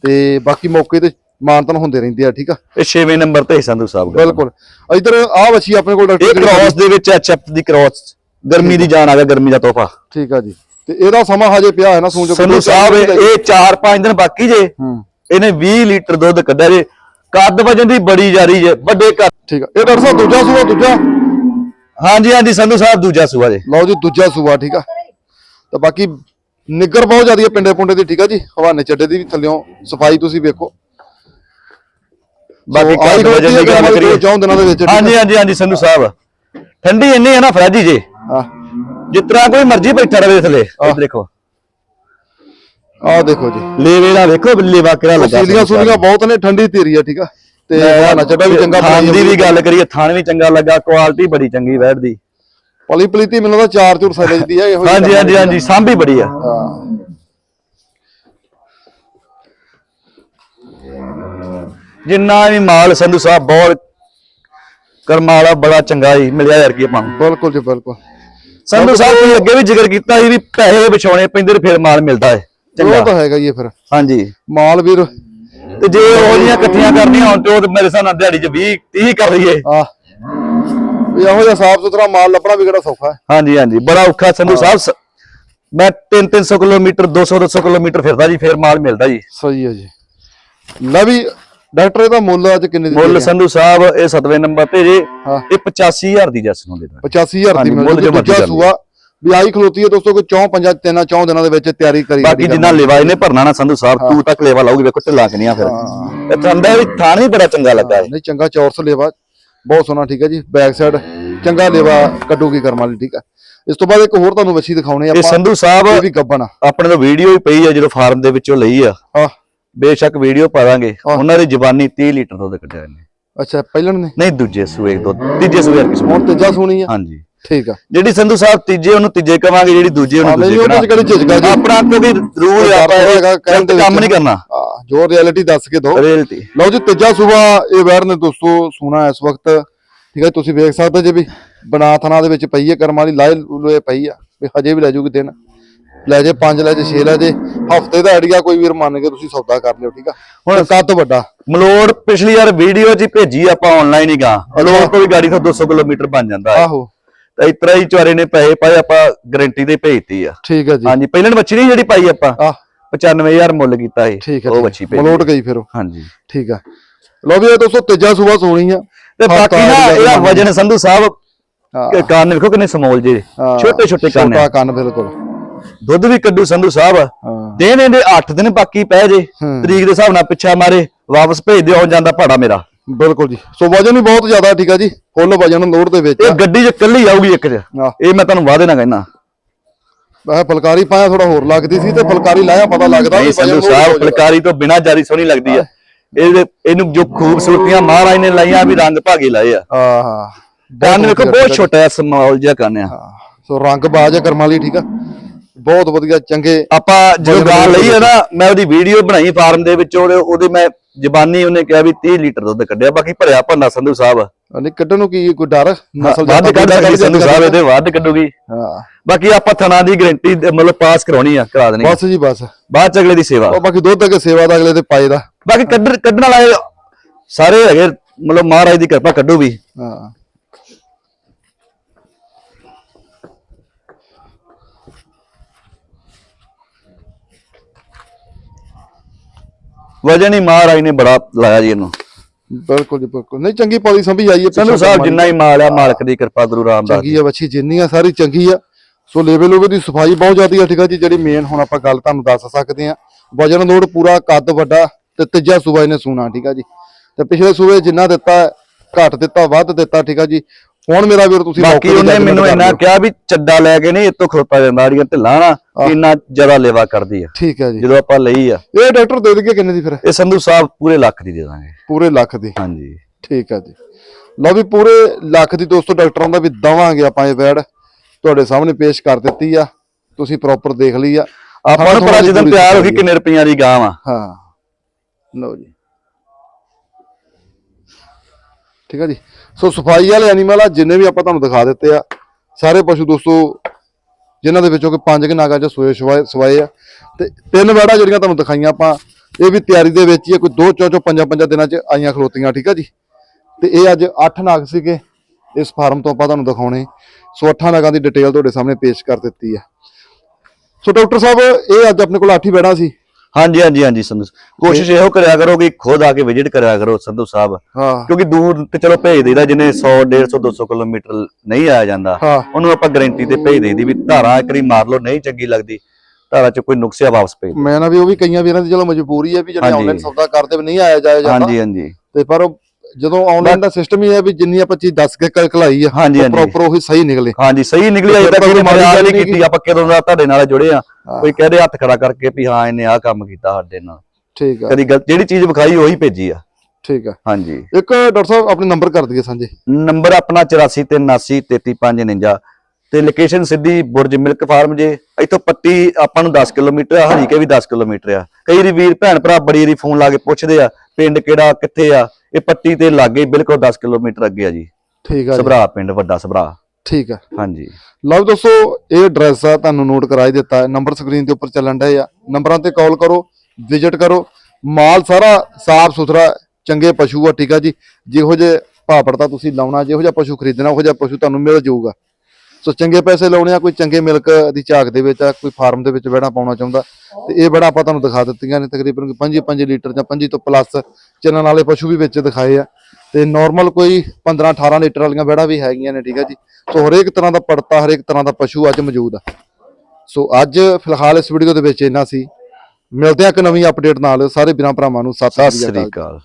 ਤੇ ਬਾਕੀ ਮੌਕੇ ਤੇ ਮਾਨਤਨ ਹੁੰਦੇ ਰਹਿੰਦੇ ਆ ਠੀਕ ਆ? ਇਹ 6ਵੇਂ ਨੰਬਰ ਤੇ ਸੰਧੂ ਸਾਹਿਬ ਦਾ। ਬਿਲਕੁਲ। ਇਧਰ ਆ ਵਛੀ ਆਪਣੇ ਕੋਲ ਇਹ ਡਾਕਟਰ ਕ੍ਰਾਸ ਦੇ ਵਿੱਚ ਐਚਐਫ ਦੀ ਕ੍ਰਾਸ ਗਰਮੀ ਦੀ ਜਾਨ ਆ ਗਿਆ ਗਰਮੀ ਦਾ ਤੋਹਫਾ। ਠੀਕ ਆ ਜੀ। ਤੇ ਇਹਦਾ ਸਮਾਂ ਹਜੇ ਪਿਆ ਹੈ ਨਾ ਚ ਸੰਧੂ ਸਾਹਿਬ ਇਹ 4-5 ਦਿਨ ਬਾਕੀ ਜੇ ਇਹਨੇ 20 ਲੀਟਰ ਦੁੱਧ ਕੱਢਿਆ ਜੇ। ਕੱਦ ਵਜਨ ਦੀ ਬੜੀ ਜਾਰੀ ਜੇ ਵੱਡੇ ਕੱਦ। ਠੀਕ ਆ। ਇਹ ਡਾਕਟਰ ਸਾਹਿਬ ਦੂਜਾ ਸੂਆ ਦੂਜਾ? ਹਾਂਜੀ ਹਾਂਜੀ ਸੰਧੂ ਸਾਹਿਬ ਦੂਜਾ ਸੂਆ ਜੇ। ਲਓ ਜੀ ਦੂਜਾ ਸੂਆ ਠੀਕ ਆ। ਤੇ ਬਾਕੀ ਨਿੱਗਰ ਬਹੁਤ ਜ਼ਿਆਦੀ ਆ ਪਿੰਡੇ ਪੁੰਡੇ ਦੀ ਠੀਕ ਆ ਜੀ? ਹਵਾਨੇ ਚੱਡੇ ਦੀ ਵੀ ਥੱਲਿਓਂ ਸਫ਼ਾਈ ਤੁਸੀਂ ਵੇਖੋ। ਬਾਕੀ ਕੱਦ ਵਜਨ ਦੀ ਗੱਲ ਕਰੀਏ ਚੌਂ ਦਿਨਾਂ ਦੇ ਵਿੱਚ? ਹਾਂਜੀ ਹਾਂਜੀ ਹਾਂਜੀ ਸੰਧੂ ਸਾਹਿਬ। ਠੰਡੀ ਇੰਨੀ ਹੈ ਨਾ ਫਰਾਜੀ ਜੇ। ਜਿਸ ਤਰ੍ਹਾਂ ਕੋਈ ਮਰਜ਼ੀ ਬੈਠਾ ਰਵੇ ਥੱਲੇ ਇਹ ਦੇਖੋ। ਆ ਦੇਖੋ ਜੀ। ਲੇਵੇ ਦਾ ਵੇਖੋ ਲੇਵਾ ਕਿਹੜਾ ਲੱਗਾ। ਸੀਲੀਆਂ ਸੂਲੀਆਂ ਬਹੁਤ ਨੇ ਠੰਡੀ ਧੀਰੀ ਆ ਠੀਕ ਆ? ਤੇ ਹਵਾਨਾ ਚੱਡਾ ਵੀ ਚੰਗਾ ਥਾਣ ਦੀ ਬਣਾਈ ਵੀ ਗੱਲ ਕਰੀਏ ਥਾਣ ਵੀ ਚੰਗਾ ਲੱਗਾ ਕੁਆਲਿਟੀ ਬੜੀ ਚੰਗੀ ਦੀ। ਪਲੀ ਪਲੀਤੀ ਮੈਨੂੰ ਤਾਂ ਚਾਰ ਚੂਰ ਸਾਈਜ਼ ਦੀ ਆ ਇਹੋ ਹਾਂਜੀ ਹਾਂਜੀ ਹਾਂਜੀ ਸਾਂਭੀ ਬੜੀ ਆ। ਹਾਂ। ਜਿੰਨਾ ਵੀ ਮਾਲ ਸੰਧੂ ਸਾਹਿਬ ਬਹੁਤ ਕਰਮਾਂ ਵਾਲਾ ਬੜਾ ਚੰਗਾ ਹੀ ਮਿਲਿਆ ਯਾਰ ਕੀ ਆਪਾਂ ਨੂੰ। ਬਿਲਕੁਲ ਜੀ ਬਿਲਕੁਲ। ਸੰਧੂ ਸਾਹਿਬ ਤੁਸੀਂ ਅੱਗੇ ਵੀ ਜ਼ਿਕਰ ਕੀਤਾ ਸੀ ਵੀ ਪੈਸੇ ਵਿਛਾਉਣੇ ਪੈਂਦੇ ਤੇ ਫਿਰ ਮਾਲ ਮਿਲਦਾ ਹੈ ਉਹ ਚੰਗਾ ਤਾਂ ਹੈਗਾ ਹੀ ਇਹ ਫਿਰ। ਹਾਂਜੀ। ਮਾਲ ਵੀਰ। ਤੇ ਜੇ ਉਹ ਜੀਆਂ ਇਕੱਠੀਆਂ ਕਰਨੀਆਂ ਹੋਣ ਤੇ ਉਹ ਮੇਰੇ ਹਿਸਾਬ ਨਾਲ ਦਿਹਾੜੀ 'ਚ 20 30 ਕਰ ਲਈਏ। ਆ ਇਹ ਇਹੋ ਜਿਹਾ ਸਾਫ਼ ਸੁਥਰਾ ਮਾਲ ਲੱਭਣਾ ਵੀ ਕਿਹੜਾ ਸੌਖਾ ਹੈ। ਹਾਂਜੀ ਹਾਂਜੀ। ਬੜਾ ਔਖਾ ਸੰਧੂ ਸਾਹਿਬ। ਸ- ਮੈਂ 3-300 ਕਿਲੋਮੀਟਰ 200-200 ਕਿਲੋਮੀਟਰ ਫਿਰਦਾ ਜੀ ਫਿਰ ਮਾਲ ਮਿਲਦਾ ਜੀ। ਸਹੀ ਹੈ ਜੀ। ਲੈ ਵੀ ਡਾਕਟਰ ਇਹਦਾ ਮੁੱਲ ਅੱਜ ਕਿੰਨੇ ਦੀ ਮੁੱਲ ਸੰਧੂ ਸਾਹਿਬ ਇਹ 7ਵੇਂ ਨੰਬਰ ਤੇ ਜੇ ਹਾਂ। ਇਹ 85000 ਦੀ ਜੱਸ ਨੂੰ ਦੇ ਦਾਂਗੇ 85000 ਦੀ ਹਾਂਜੀ, ਮਿਲ ਮੁੱਲ ਜੂਗੀ ਜੋ ਮਰਜ਼ੀ ਦੂਜਾ ਕਰ ਲਈਏ। ਸੂਆ ਵੀ ਆਈ ਖਲੋਤੀ ਹੈ ਦੋਸਤੋ ਕੋਈ ਚੌਂ ਪੰਜਾਂ ਤਿੰਨਾਂ ਚੌਂ ਦਿਨਾਂ ਦੇ ਵਿੱਚ ਤਿਆਰੀ ਕਰੀ ਬਾਕੀ ਜਿੰਨਾ ਲੇਵਾ ਇਹਨੇ ਭਰਨਾ ਨਾ ਸੰਧੂ ਸਾਹਿਬ ਤੂੰ ਤੱਕ ਲੇਵਾ ਲਾਉਗੀ ਵੇਖੋ ਢਿੱਲਾ ਕਿਨੀਆਂ ਫਿਰ। ਇਹ ਥੰਦਾ ਵੀ ਥਾਣ ਵੀ ਬੜਾ ਚੰਗਾ ਲੱਗਾ ਹੈ ਨਹੀਂ ਚੰਗਾ ਚੌਰਸ ਲੇਵਾ। ਬਹੁਤ ਸੋਹਣਾ ਠੀਕ ਹੈ ਜੀ। ਬੈਕ ਸਾਈਡ ਚੰਗਾ ਲੇਵਾ ਕੱਢੂਗੀ ਕਰਮ ਵਾਲੀ ਠੀਕ ਹੈ। ਇਸ ਤੋਂ ਬਾਅਦ ਇੱਕ ਹੋਰ ਤੁਹਾਨੂੰ ਵੱਛੀ ਦਿਖਾਉਣੇ ਇਹ ਆਪਾਂ। ਸੰਧੂ ਸਾਹਿਬ ਇਹ ਵੀ ਗੱਬਣ ਆ। ਆਪਣੇ ਤੋਂ ਵੀਡੀਓ ਹੀ ਪਈ ਹੈ ਜਦੋਂ ਫਾਰਮ ਦੇ ਵਿੱਚੋਂ ਲਈ ਆ। ਆਹ, ਬੇਸ਼ੱਕ ਵੀਡੀਓ ਪਾ ਦਾਂਗੇ। ਹਾਂ। ਉਹਨਾਂ ਦੀ ਜ਼ਬਾਨੀ 30 ਲੀਟਰ ਦੁੱਧ ਕੱਢਿਆ ਇਹਨੇ। ਅੱਛਾ ਪਹਿਲਣ ਨੇ? ਨਹੀਂ ਦੂਜੇ ਸੂਏ ਦੁੱਧ ਤੀਜੇ ਸੂਏ ਕਿਸਮ ਹੁਣ ਤੀਜਾ ਸੋਣੀ ਆ। ਹਾਂਜੀ। ਠੀਕ ਆ। ਜਿਹੜੀ ਸੰਧੂ ਸਾਹਿਬ ਤੀਜੇ ਉਹਨੂੰ ਤੀਜੇ ਕਵਾਂਗੇ ਜਿਹੜੀ ਦੂਜੇ ਉਹਨੂੰ ਦੂਜੇ ਜੀ? ਆਪਣਾ ਕੋਈ ਰੂਲ ਆਪਾਂ ਇਹ ਦੇ ਕੰਮ। ਨਹੀਂ ਕਰਨਾ। ਜੋ ਰਿਐਲਿਟੀ ਦੱਸ ਕੇ ਦੋ। ਰਿਐਲਿਟੀ ਲਓ ਜੀ ਤੀਜਾ ਸੂਬਾ ਇਹ ਵੈਰ ਨੇ ਦੋਸਤੋ ਸੁਣਾ ਇਸ ਵਕਤ। ਠੀਕ ਹੈ ਤੁਸੀਂ ਵੇਖ ਸਕਦੇ ਜੇ ਵੀ ਬਣਾ ਥਣਾ ਦੇ ਵਿੱਚ ਪਈ ਹੈ ਕਰਮ ਵਾਲੀ ਲਾਇ ਲੋਏ ਪਈ ਆ। ਵੀ ਹਜੇ ਵੀ ਲੈ ਜੂਗੀ ਦਿਨ। ਲੈ ਜੇ 5 ਲੈ ਜੇ 6 ਲੈ ਜੇ। ਹਫ਼ਤੇ ਦਾ ਆਈਡੀਆ ਕੋਈ ਵੀਰ ਮੰਨ ਕੇ ਤੁਸੀਂ ਸੌਦਾ ਕਰ ਲਿਓ ਠੀਕ ਆ? ਹੁਣ ਕੱਦ ਵੱਡਾ। ਮਲੋੜ ਪਿਛਲੀ ਯਾਰ ਵੀਡੀਓ ਹੀ ਭੇਜੀ ਆਪਾਂ ਆਨਲਾਈਨ ਹੀ ਗਾ। ਮਲੋੜ ਤੋਂ ਵੀ ਗਾੜੀ ਤੋਂ 200 ਕਿਲੋਮੀਟਰ ਬਣ ਜਾਂਦਾ। ਆਹੋ। ਤਾਂ ਇਤਰਾ ਹੀ ਚਵਾਰੇ ਨੇ ਪੈਸੇ ਪਾਏ ਆਪਾਂ ਗਾਰੰਟੀ ਤੇ ਭੇਜਤੀ ਆ। ਠੀਕ ਹੈ ਜੀ। ਹਾਂਜੀ ਪਹਿਲਾਂ ਬੱਚੀ ਨਹੀਂ ਜਿਹੜੀ ਪਾਈ ਆਪਾਂ। ਆ। 95000 ਮੁੱਲ ਕੀਤਾ ਸੀ ਠੀਕ ਹੈ ਉਹ ਬੱਚੀ। ਭੇਜੀ। ਮਲੋਟ ਗਈ ਫਿਰ ਹਾਂਜੀ। ਠੀਕ ਆ। ਲਓ ਵੀ ਇਹ ਦੋਸਤੋ ਤੀਜਾ ਸੂਬਾ ਸੋਣੀ ਆ ਤੇ ਬਾਕੀ ਨਾ ਇਹਦਾ ਵਜਨ ਸੰਧੂ ਸਾਹਿਬ ਕੰਨ ਵੇਖੋ ਕਿੰਨੇ ਸਮੋਲ ਜੇ ਛੋਟੇ ਛੋਟੇ ਕੰਨ ਛੋਟਾ। ਕੰਨ ਬਿਲਕੁਲ। ਦੁੱਧ ਵੀ ਕੱਢੂ ਸੰਧੂ ਸਾਹਿਬ। ਦਿਨ ਇਹਦੇ 8 ਦਿਨ ਬਾਕੀ ਪੈ ਜੇ। ਤਰੀਕ ਦੇ ਹਿਸਾਬ ਨਾਲ ਪਿੱਛਾ ਮਾਰੇ ਵਾਪਸ ਭੇਜ ਦਿਓ ਜਾਂਦਾ ਭਾੜਾ ਮੇਰਾ। ਬਿਲਕੁਲ ਜੀ। ਸੋ ਵਜਨ ਵੀ ਬਹੁਤ ਜ਼ਿਆਦਾ ਠੀਕ ਆ ਜੀ ਫੁੱਲ ਵਜਨ ਲੋਡ ਦੇ ਵਿੱਚ ਇਹ ਗੱਡੀ 'ਚ ਕੱਲੀ ਆਊਗੀ ਇੱਕ 'ਚ ਇਹ ਮੈਂ ਤੁਹਾਨੂੰ ਵਾਅਦੇ ਨਾਲ ਕਹਿਣਾ ਵੈਸੇ ਫਲਕਾਰੀ ਪਾਇਆ ਥੋੜਾ ਹੋਰ ਲੱਗਦੀ ਸੀ ਤੇ ਫਲਕਾਰੀ ਲਾਇਆ ਪਤਾ ਲੱਗਦਾ ਨਹੀਂ ਵੀ ਸੰਧੂ ਵਜਨ ਸਾਹਿਬ ਫੁਲਕਾਰੀ ਤੋਂ ਬਿਨਾ ਜ਼ਿਆਦਾ ਸੋਹਣੀ ਲੱਗਦੀ ਆ। ਇਹਦੇ ਇਹਨੂੰ ਜੋ ਖੂਬਸੂਰਤੀਆਂ ਮਹਾਰਾਜ ਨੇ ਲਾਈਆਂ ਵੀ ਰੰਗ ਭਾਗੇ ਲਾਏ ਆ। ਹਾਂ ਹਾਂ। ਕੰਨ ਵੇਖੋ ਬਹੁਤ ਛੋਟਾ ਹੈ ਸਮਾਲ ਜਿਹਾ ਕੰਨ ਆ। ਹਾਂ। ਸੋ ਰੰਗ ਬਾਜ ਆ ਕਰਮਾਂ ਲਈ ਠੀਕ ਆ। ਬਹੁਤ ਵਧੀਆ ਚੰਗੇ ਆਪਾਂ ਜਦੋਂ ਗਾਂ ਲਈ ਆ ਨਾ ਮੈਂ ਉਹਦੀ ਵੀਡੀਓ ਬਣਾਈ ਫਾਰਮ ਦੇ ਵਿੱਚ ਉਹਦੇ ਉਹਦੇ ਮੈਂ ਜ਼ਬਾਨੀ ਉਹਨੇ ਕਿਹਾ ਵੀ 30 ਲੀਟਰ ਦੁੱਧ ਕੱਢਿਆ ਬਾਕੀ ਭਰਿਆ ਭੰਨਾ ਸੰਧੂ ਸਾਹਿਬ। ਨਹੀਂ ਕੱਢਣ ਨੂੰ ਕੀ ਕੋਈ ਡਰ? ਨਸਲ ਵੱਧ ਕੱਢ ਸਕਦੀ ਸੰਧੂ ਸਾਹਿਬ ਇਹਦੇ ਵੱਧ ਕੱਢੂਗੀ। ਹਾਂ। ਬਾਕੀ ਆਪਾਂ ਥਣਾ ਦੀ ਗਾਰੰਟੀ ਮਤਲਬ ਪਾਸ ਕਰਾਉਣੀ ਆ ਕਰਾ ਦੇਣੀ। ਬਸ ਜੀ ਬਸ। ਬਾਅਦ ਚ ਅਗਲੇ ਦੀ ਸੇਵਾ। ਉਹ ਬਾਕੀ ਦੁੱਧ ਅੱਗੇ ਸੇਵਾ ਦਾ ਅਗਲੇ ਦੇ ਪਾਏ ਦਾ। ਬਾਕੀ ਕੱਢ ਕੱਢਣ ਵਾਲੇ ਸਾਰੇ ਹੈਗੇ ਮਤਲਬ ਮਹਾਰਾਜ ਦੀ ਕਿਰਪਾ ਕੱਢੂ ਵੀ ਹਾਂ। ਵਜਨ ਹੀ ਮਹਾਰਾਜ ਨੇ ਬੜਾ ਲਾਇਆ ਜੀ ਇਹਨੂੰ। ਬਿਲਕੁਲ ਜੀ ਬਿਲਕੁਲ। ਨਹੀਂ ਚੰਗੀ ਪੌਦੀ ਸੰਭੀ ਆਈ ਹੈ ਸੰਧੂ ਸਾਹਿਬ ਜਿੰਨਾ ਹੀ ਮਾਲ ਆ ਮਾਲਕ ਦੀ ਕਿਰਪਾ ਗੁਰੂ ਰਾਮਦਾਸ ਚੰਗੀ ਆ ਬੱਚੀ ਜਿੰਨੀ ਆ ਸਾਰੀ ਚੰਗੀ ਆ। ਸੋ ਲੇਵਲ ਲੋਵੇ ਦੀ ਸਫ਼ਾਈ ਬਹੁਤ ਜ਼ਿਆਦੀ ਆ ਠੀਕ ਆ ਜੀ ਜਿਹੜੀ ਮੇਨ ਹੁਣ ਆਪਾਂ ਗੱਲ ਤੁਹਾਨੂੰ ਦੱਸ ਸਕਦੇ ਆ। ਵਜਨ ਲੋਡ ਪੂਰਾ ਕੱਦ ਵੱਡਾ ਤੇ ਤੀਜਾ ਸੂਬਾ ਇਹਨੇ ਸੂਣਾ ਠੀਕ ਆ ਜੀ। ਤੇ ਪਿਛਲੇ ਸੂਬੇ ਜਿੰਨਾ ਦਿੱਤਾ ਘੱਟ ਦਿੱਤਾ ਵੱਧ ਦਿੱਤਾ ਠੀਕ ਆ ਜੀ। ਹੁਣ ਮੇਰਾ ਵੀਰ ਤੁਸੀਂ ਬਾਕੀ ਉਹਨੇ ਮੈਨੂੰ ਇੰਨਾ। ਕਿਹਾ ਵੀ ਚੱਡਾ ਲੈ ਕੇ ਨਹੀਂ ਇੱਥੋਂ ਖਲੋਤਾ ਜਾਂਦਾ ਆੜੀਆਂ ਢਿੱਲਾਂ ਨਾ ਇੰਨਾ ਜ਼ਿਆਦਾ ਲੇਵਾ ਕਰਦੀ ਆ। ਠੀਕ ਆ ਜੀ। ਜਦੋਂ ਆਪਾਂ ਲਈ ਆ। ਇਹ ਡਾਕਟਰ ਦੇ ਦੇਗੇ ਕਿੰਨੇ ਦੀ ਫਿਰ? ਇਹ ਸੰਧੂ ਸਾਹਿਬ ਪੂਰੇ ਲੱਖ ਦੀ ਦੇ ਦਾਂਗੇ। ਪੂਰੇ ਲੱਖ ਦੀ। ਹਾਂਜੀ। ਠੀਕ ਆ ਜੀ। ਲਓ ਵੀ ਪੂਰੇ ਲੱਖ ਦੀ ਦੋਸਤੋ ਡਾਕਟਰਾਂ ਦਾ ਵੀ ਦਵਾਂਗੇ ਆਪਾਂ ਇਹ ਵੈਡ ਤੁਹਾਡੇ ਸਾਹਮਣੇ ਪੇਸ਼ ਕਰ ਦਿੱਤੀ ਆ। ਤੁਸੀਂ ਪ੍ਰੋਪਰ ਦੇਖ ਲਈ ਆ। ਆਪਾਂ ਨੂੰ ਪਤਾ ਜਦੋਂ ਪਿਆਰ ਹੋ ਗਈ ਕਿੰਨੇ ਰੁਪਈਆਂ ਦੀ ਗਾਂ ਆ ਹਾਂ। ਲਓ ਜੀ। ਠੀਕ ਆ ਜੀ। ਸੋ ਸਫ਼ਾਈ ਵਾਲੇ ਐਨੀਮਲ ਆ, ਜਿੰਨੇ ਵੀ ਆਪਾਂ ਤੁਹਾਨੂੰ ਦਿਖਾ ਦਿੱਤੇ ਆ, ਸਾਰੇ ਪਸ਼ੂ ਦੋਸਤੋ, ਜਿਨ੍ਹਾਂ ਦੇ ਵਿੱਚੋਂ ਕਿ ਪੰਜ ਕਿ ਨਾਗਾਂ ਚ ਸੋਏ ਸਵਾਏ ਸਵਾਏ ਆ। ਤੇ ਤਿੰਨ ਵੈੜਾਂ ਜਿਹੜੀਆਂ ਤੁਹਾਨੂੰ ਦਿਖਾਈਆਂ ਆਪਾਂ, ਇਹ ਵੀ ਤਿਆਰੀ ਦੇ ਵਿੱਚ ਹੀ ਆ, ਕੋਈ ਦੋ ਚੌ ਚੌ ਪੰਜਾਂ ਪੰਜਾਂ ਦਿਨਾਂ ਚ ਆਈਆਂ ਖਲੋਤੀਆਂ, ਠੀਕ ਆ ਜੀ? ਤੇ ਇਹ ਅੱਜ 8 ਨਾਗ ਸੀਗੇ, ਇਸ ਫਾਰਮ ਤੋਂ ਆਪਾਂ ਤੁਹਾਨੂੰ ਦਿਖਾਉਣੇ। ਸੋ 8 ਨਾਗਾਂ ਦੀ ਡਿਟੇਲ ਤੁਹਾਡੇ ਸਾਹਮਣੇ ਪੇਸ਼ ਕਰ ਦਿੱਤੀ ਆ। ਸੋ ਡਾਕਟਰ ਸਾਹਿਬ, ਇਹ ਅੱਜ ਆਪਣੇ ਕੋਲ 8 ਹੀ ਵੈੜਾਂ ਸੀ। ਹਾਂਜੀ ਹਾਂਜੀ ਹਾਂਜੀ ਸੰਧੂ ਕੋਸ਼ਿਸ਼ ਇਹੋ ਕਰਿਆ ਕਰੋ ਕਿ ਖੁਦ ਆ ਕੇ ਵਿਜ਼ਿਟ ਕਰਿਆ ਕਰੋ ਸੰਧੂ ਸਾਹਿਬ। ਹਾਂ। ਕਿਉਂਕਿ ਦੂਰ ਤੇ ਚਲੋ ਭੇਜ ਦੇਈਦਾ ਜਿਹਨੇ 100 150 200 ਕਿਲੋਮੀਟਰ ਨਹੀਂ ਆਇਆ ਜਾਂਦਾ ਹਾਂ। ਉਹਨੂੰ ਆਪਾਂ ਗਾਰੰਟੀ ਤੇ ਭੇਜ ਦੇਈਦੀ ਵੀ ਧਾਰਾ ਇੱਕ ਵਾਰੀ ਮਾਰ ਲਓ ਨਹੀਂ ਚੰਗੀ ਲੱਗਦੀ ਧਾਰਾ ਚ ਕੋਈ ਨੁਕਸਿਆ ਵਾਪਸ ਭੇਜ ਦਿਓ। ਮੈਂ ਨਾ ਵੀ ਉਹ ਵੀ ਕਈਆਂ ਵੀਰਾਂ ਦੀ ਚਲੋ ਮਜਬੂਰੀ ਹੈ ਵੀ ਜਿਹੜੇ ਹਾਂਜੀ। ਆਨਲਾਈਨ ਸੌਦਾ ਕਰਦੇ ਵੀ ਨਹੀਂ ਆਇਆ ਜਾਇਆ ਜਾਂਦਾ। ਹਾਂਜੀ ਹਾਂਜੀ। ਤੇ ਪਰ ਉਹ ਜਦੋਂ ਆਨਲਾਈਨ ਦਾ ਸਿਸਟਮ ਹੀ ਹੈ ਵੀ ਜਿੰਨੀ ਆਪਾਂ ਚੀਜ਼ ਦੱਸ ਕੇ ਕਲਕਲਾਈ ਆ ਹਾਂਜੀ, ਹਾਂਜੀ। ਪ੍ਰੋਪਰ ਉਹੀ ਸਹੀ ਨਿਕਲੇ। ਹਾਂਜੀ ਸਹੀ ਨਿਕਲੀ ਅਜੇ ਤੱਕ ਕੋਈ ਮਾੜੀ ਗੱਲ ਨਹੀਂ ਕੀਤੀ ਆਪਾਂ ਕਦੋਂ ਦਾ ਤੁਹਾਡੇ ਨਾਲ ਜੁੜੇ ਆ। ਕੋਈ ਕਹਦੇ ਹੱਥ ਖੜਾ ਕਰਕੇ ਵੀ ਹਾਂ ਇਹਨੇ ਆਹ ਕੰਮ ਕੀਤਾ ਸਾਡੇ ਨਾਲ। ਠੀਕ ਆ। ਕਦੀ ਜਿਹੜੀ ਚੀਜ਼ ਵਿਖਾਈ ਉਹੀ ਭੇਜੀ ਆ। ਠੀਕ ਆ। ਹਾਂਜੀ। ਇੱਕ ਡਾਕਟਰ ਸਾਹਿਬ ਆਪਣੇ ਨੰਬਰ ਕਰ ਦਈਏ ਸਾਂਝੇ। ਨੰਬਰ ਆਪਣਾ 8439833549 ਤੇ ਲੋਕੇਸ਼ਨ ਸਿੱਧੀ ਬੁਰਜ ਮਿਲਕ ਫਾਰਮ ਜੇ ਇੱਥੋਂ ਪੱਟੀ ਆਪਾਂ ਨੂੰ 10 ਕਿਲੋਮੀਟਰ ਆ ਹਰੀਕੇ ਵੀ 10 ਕਿਲੋਮੀਟਰ ਆ। ਕਈ ਵਾਰੀ ਵੀਰ ਭੈਣ ਭਰਾ ਬੜੀ ਵਾਰੀ ਫੋਨ ਲਾ ਕੇ ਪੁੱਛਦੇ ਆ ਪਿੰਡ ਕਿਹੜਾ ਕਿੱਥੇ ਆ ਇਹ ਪੱਟੀ ਤੇ ਲਾਗੇ ਬਿਲਕੁਲ 10 ਕਿਲੋਮੀਟਰ ਅੱਗੇ ਆ ਜੀ। ਠੀਕ ਆ ਜੀ। ਸਭਰਾ ਪਿੰਡ ਵੱਡਾ ਸਭਰਾ। ਠੀਕ ਆ। ਹਾਂਜੀ। ਲਓ ਦੋਸਤੋ ਇਹ ਐਡਰੈਸ ਆ ਤੁਹਾਨੂੰ ਨੋਟ ਕਰਾ ਹੀ ਦਿੱਤਾ। ਹੈ ਨੰਬਰ ਸਕਰੀਨ ਦੇ ਉੱਪਰ ਚੱਲਣ ਡਏ ਆ। ਨੰਬਰਾਂ ਤੇ ਕਾਲ ਕਰੋ ਵਿਜ਼ਿਟ ਕਰੋ। ਮਾਲ ਸਾਰਾ ਸਾਫ਼ ਸੁਥਰਾ ਚੰਗੇ ਪਸ਼ੂ ਆ ਠੀਕ ਆ ਜੀ। ਜਿਹੋ ਜੇ ਭਾਪੜਤਾ ਤੁਸੀਂ ਲਾਉਣਾ ਜਿਹੋ ਜਿਹਾ ਪਸ਼ੂ ਖਰੀਦਣਾ ਉਹੋ ਜਿਹਾ ਪਸ਼ੂ ਤੁਹਾਨੂੰ ਮਿਲ ਜਾਊਗਾ। ਸੋ ਚੰਗੇ ਪੈਸੇ ਲਾਉਣੇ ਆ ਕੋਈ ਚੰਗੇ ਮਿਲਕ ਦੀ ਝਾਕ ਦੇ ਵਿੱਚ ਆ ਕੋਈ ਫਾਰਮ ਦੇ ਵਿੱਚ ਬਹਿਣਾ ਪਾਉਣਾ ਚਾਹੁੰਦਾ। ਤੇ ਇਹ ਬੜਾ ਆਪਾਂ ਤੁਹਾਨੂੰ ਦਿਖਾ ਦਿੱਤੀਆਂ ਨੇ ਤਕਰੀਬਨ 5-5 ਲੀਟਰ ਜਾਂ 5 ਤੋਂ ਪਲੱਸ ਚੱਲਣ ਵਾਲੇ ਪਸ਼ੂ ਵੀ ਵਿੱਚ ਦਿਖਾਏ ਆ। ਤੇ ਨਾਰਮਲ ਕੋਈ 15-18 ਲੀਟਰ ਵਾਲੀਆਂ ਬੈੜਾਂ ਵੀ ਹੈਗੀਆਂ ਨੇ, ਠੀਕ ਆ ਜੀ। ਸੋ ਹਰੇਕ ਤਰ੍ਹਾਂ ਦਾ ਪੜਤਾ, ਹਰੇਕ ਤਰ੍ਹਾਂ ਦਾ ਪਸ਼ੂ ਅੱਜ ਮੌਜੂਦ ਆ। ਸੋ ਅੱਜ ਫਿਲਹਾਲ ਇਸ ਵੀਡੀਓ ਦੇ ਵਿੱਚ ਇੰਨਾ ਸੀ। ਮਿਲਦੇ ਆ ਇੱਕ ਨਵੀਂ ਅਪਡੇਟ ਨਾਲ। ਸਾਰੇ ਵੀਰਾਂ ਭਰਾਵਾਂ ਨੂੰ ਸਤਿ ਸਤਿ ਸ੍ਰੀ ਅਕਾਲ।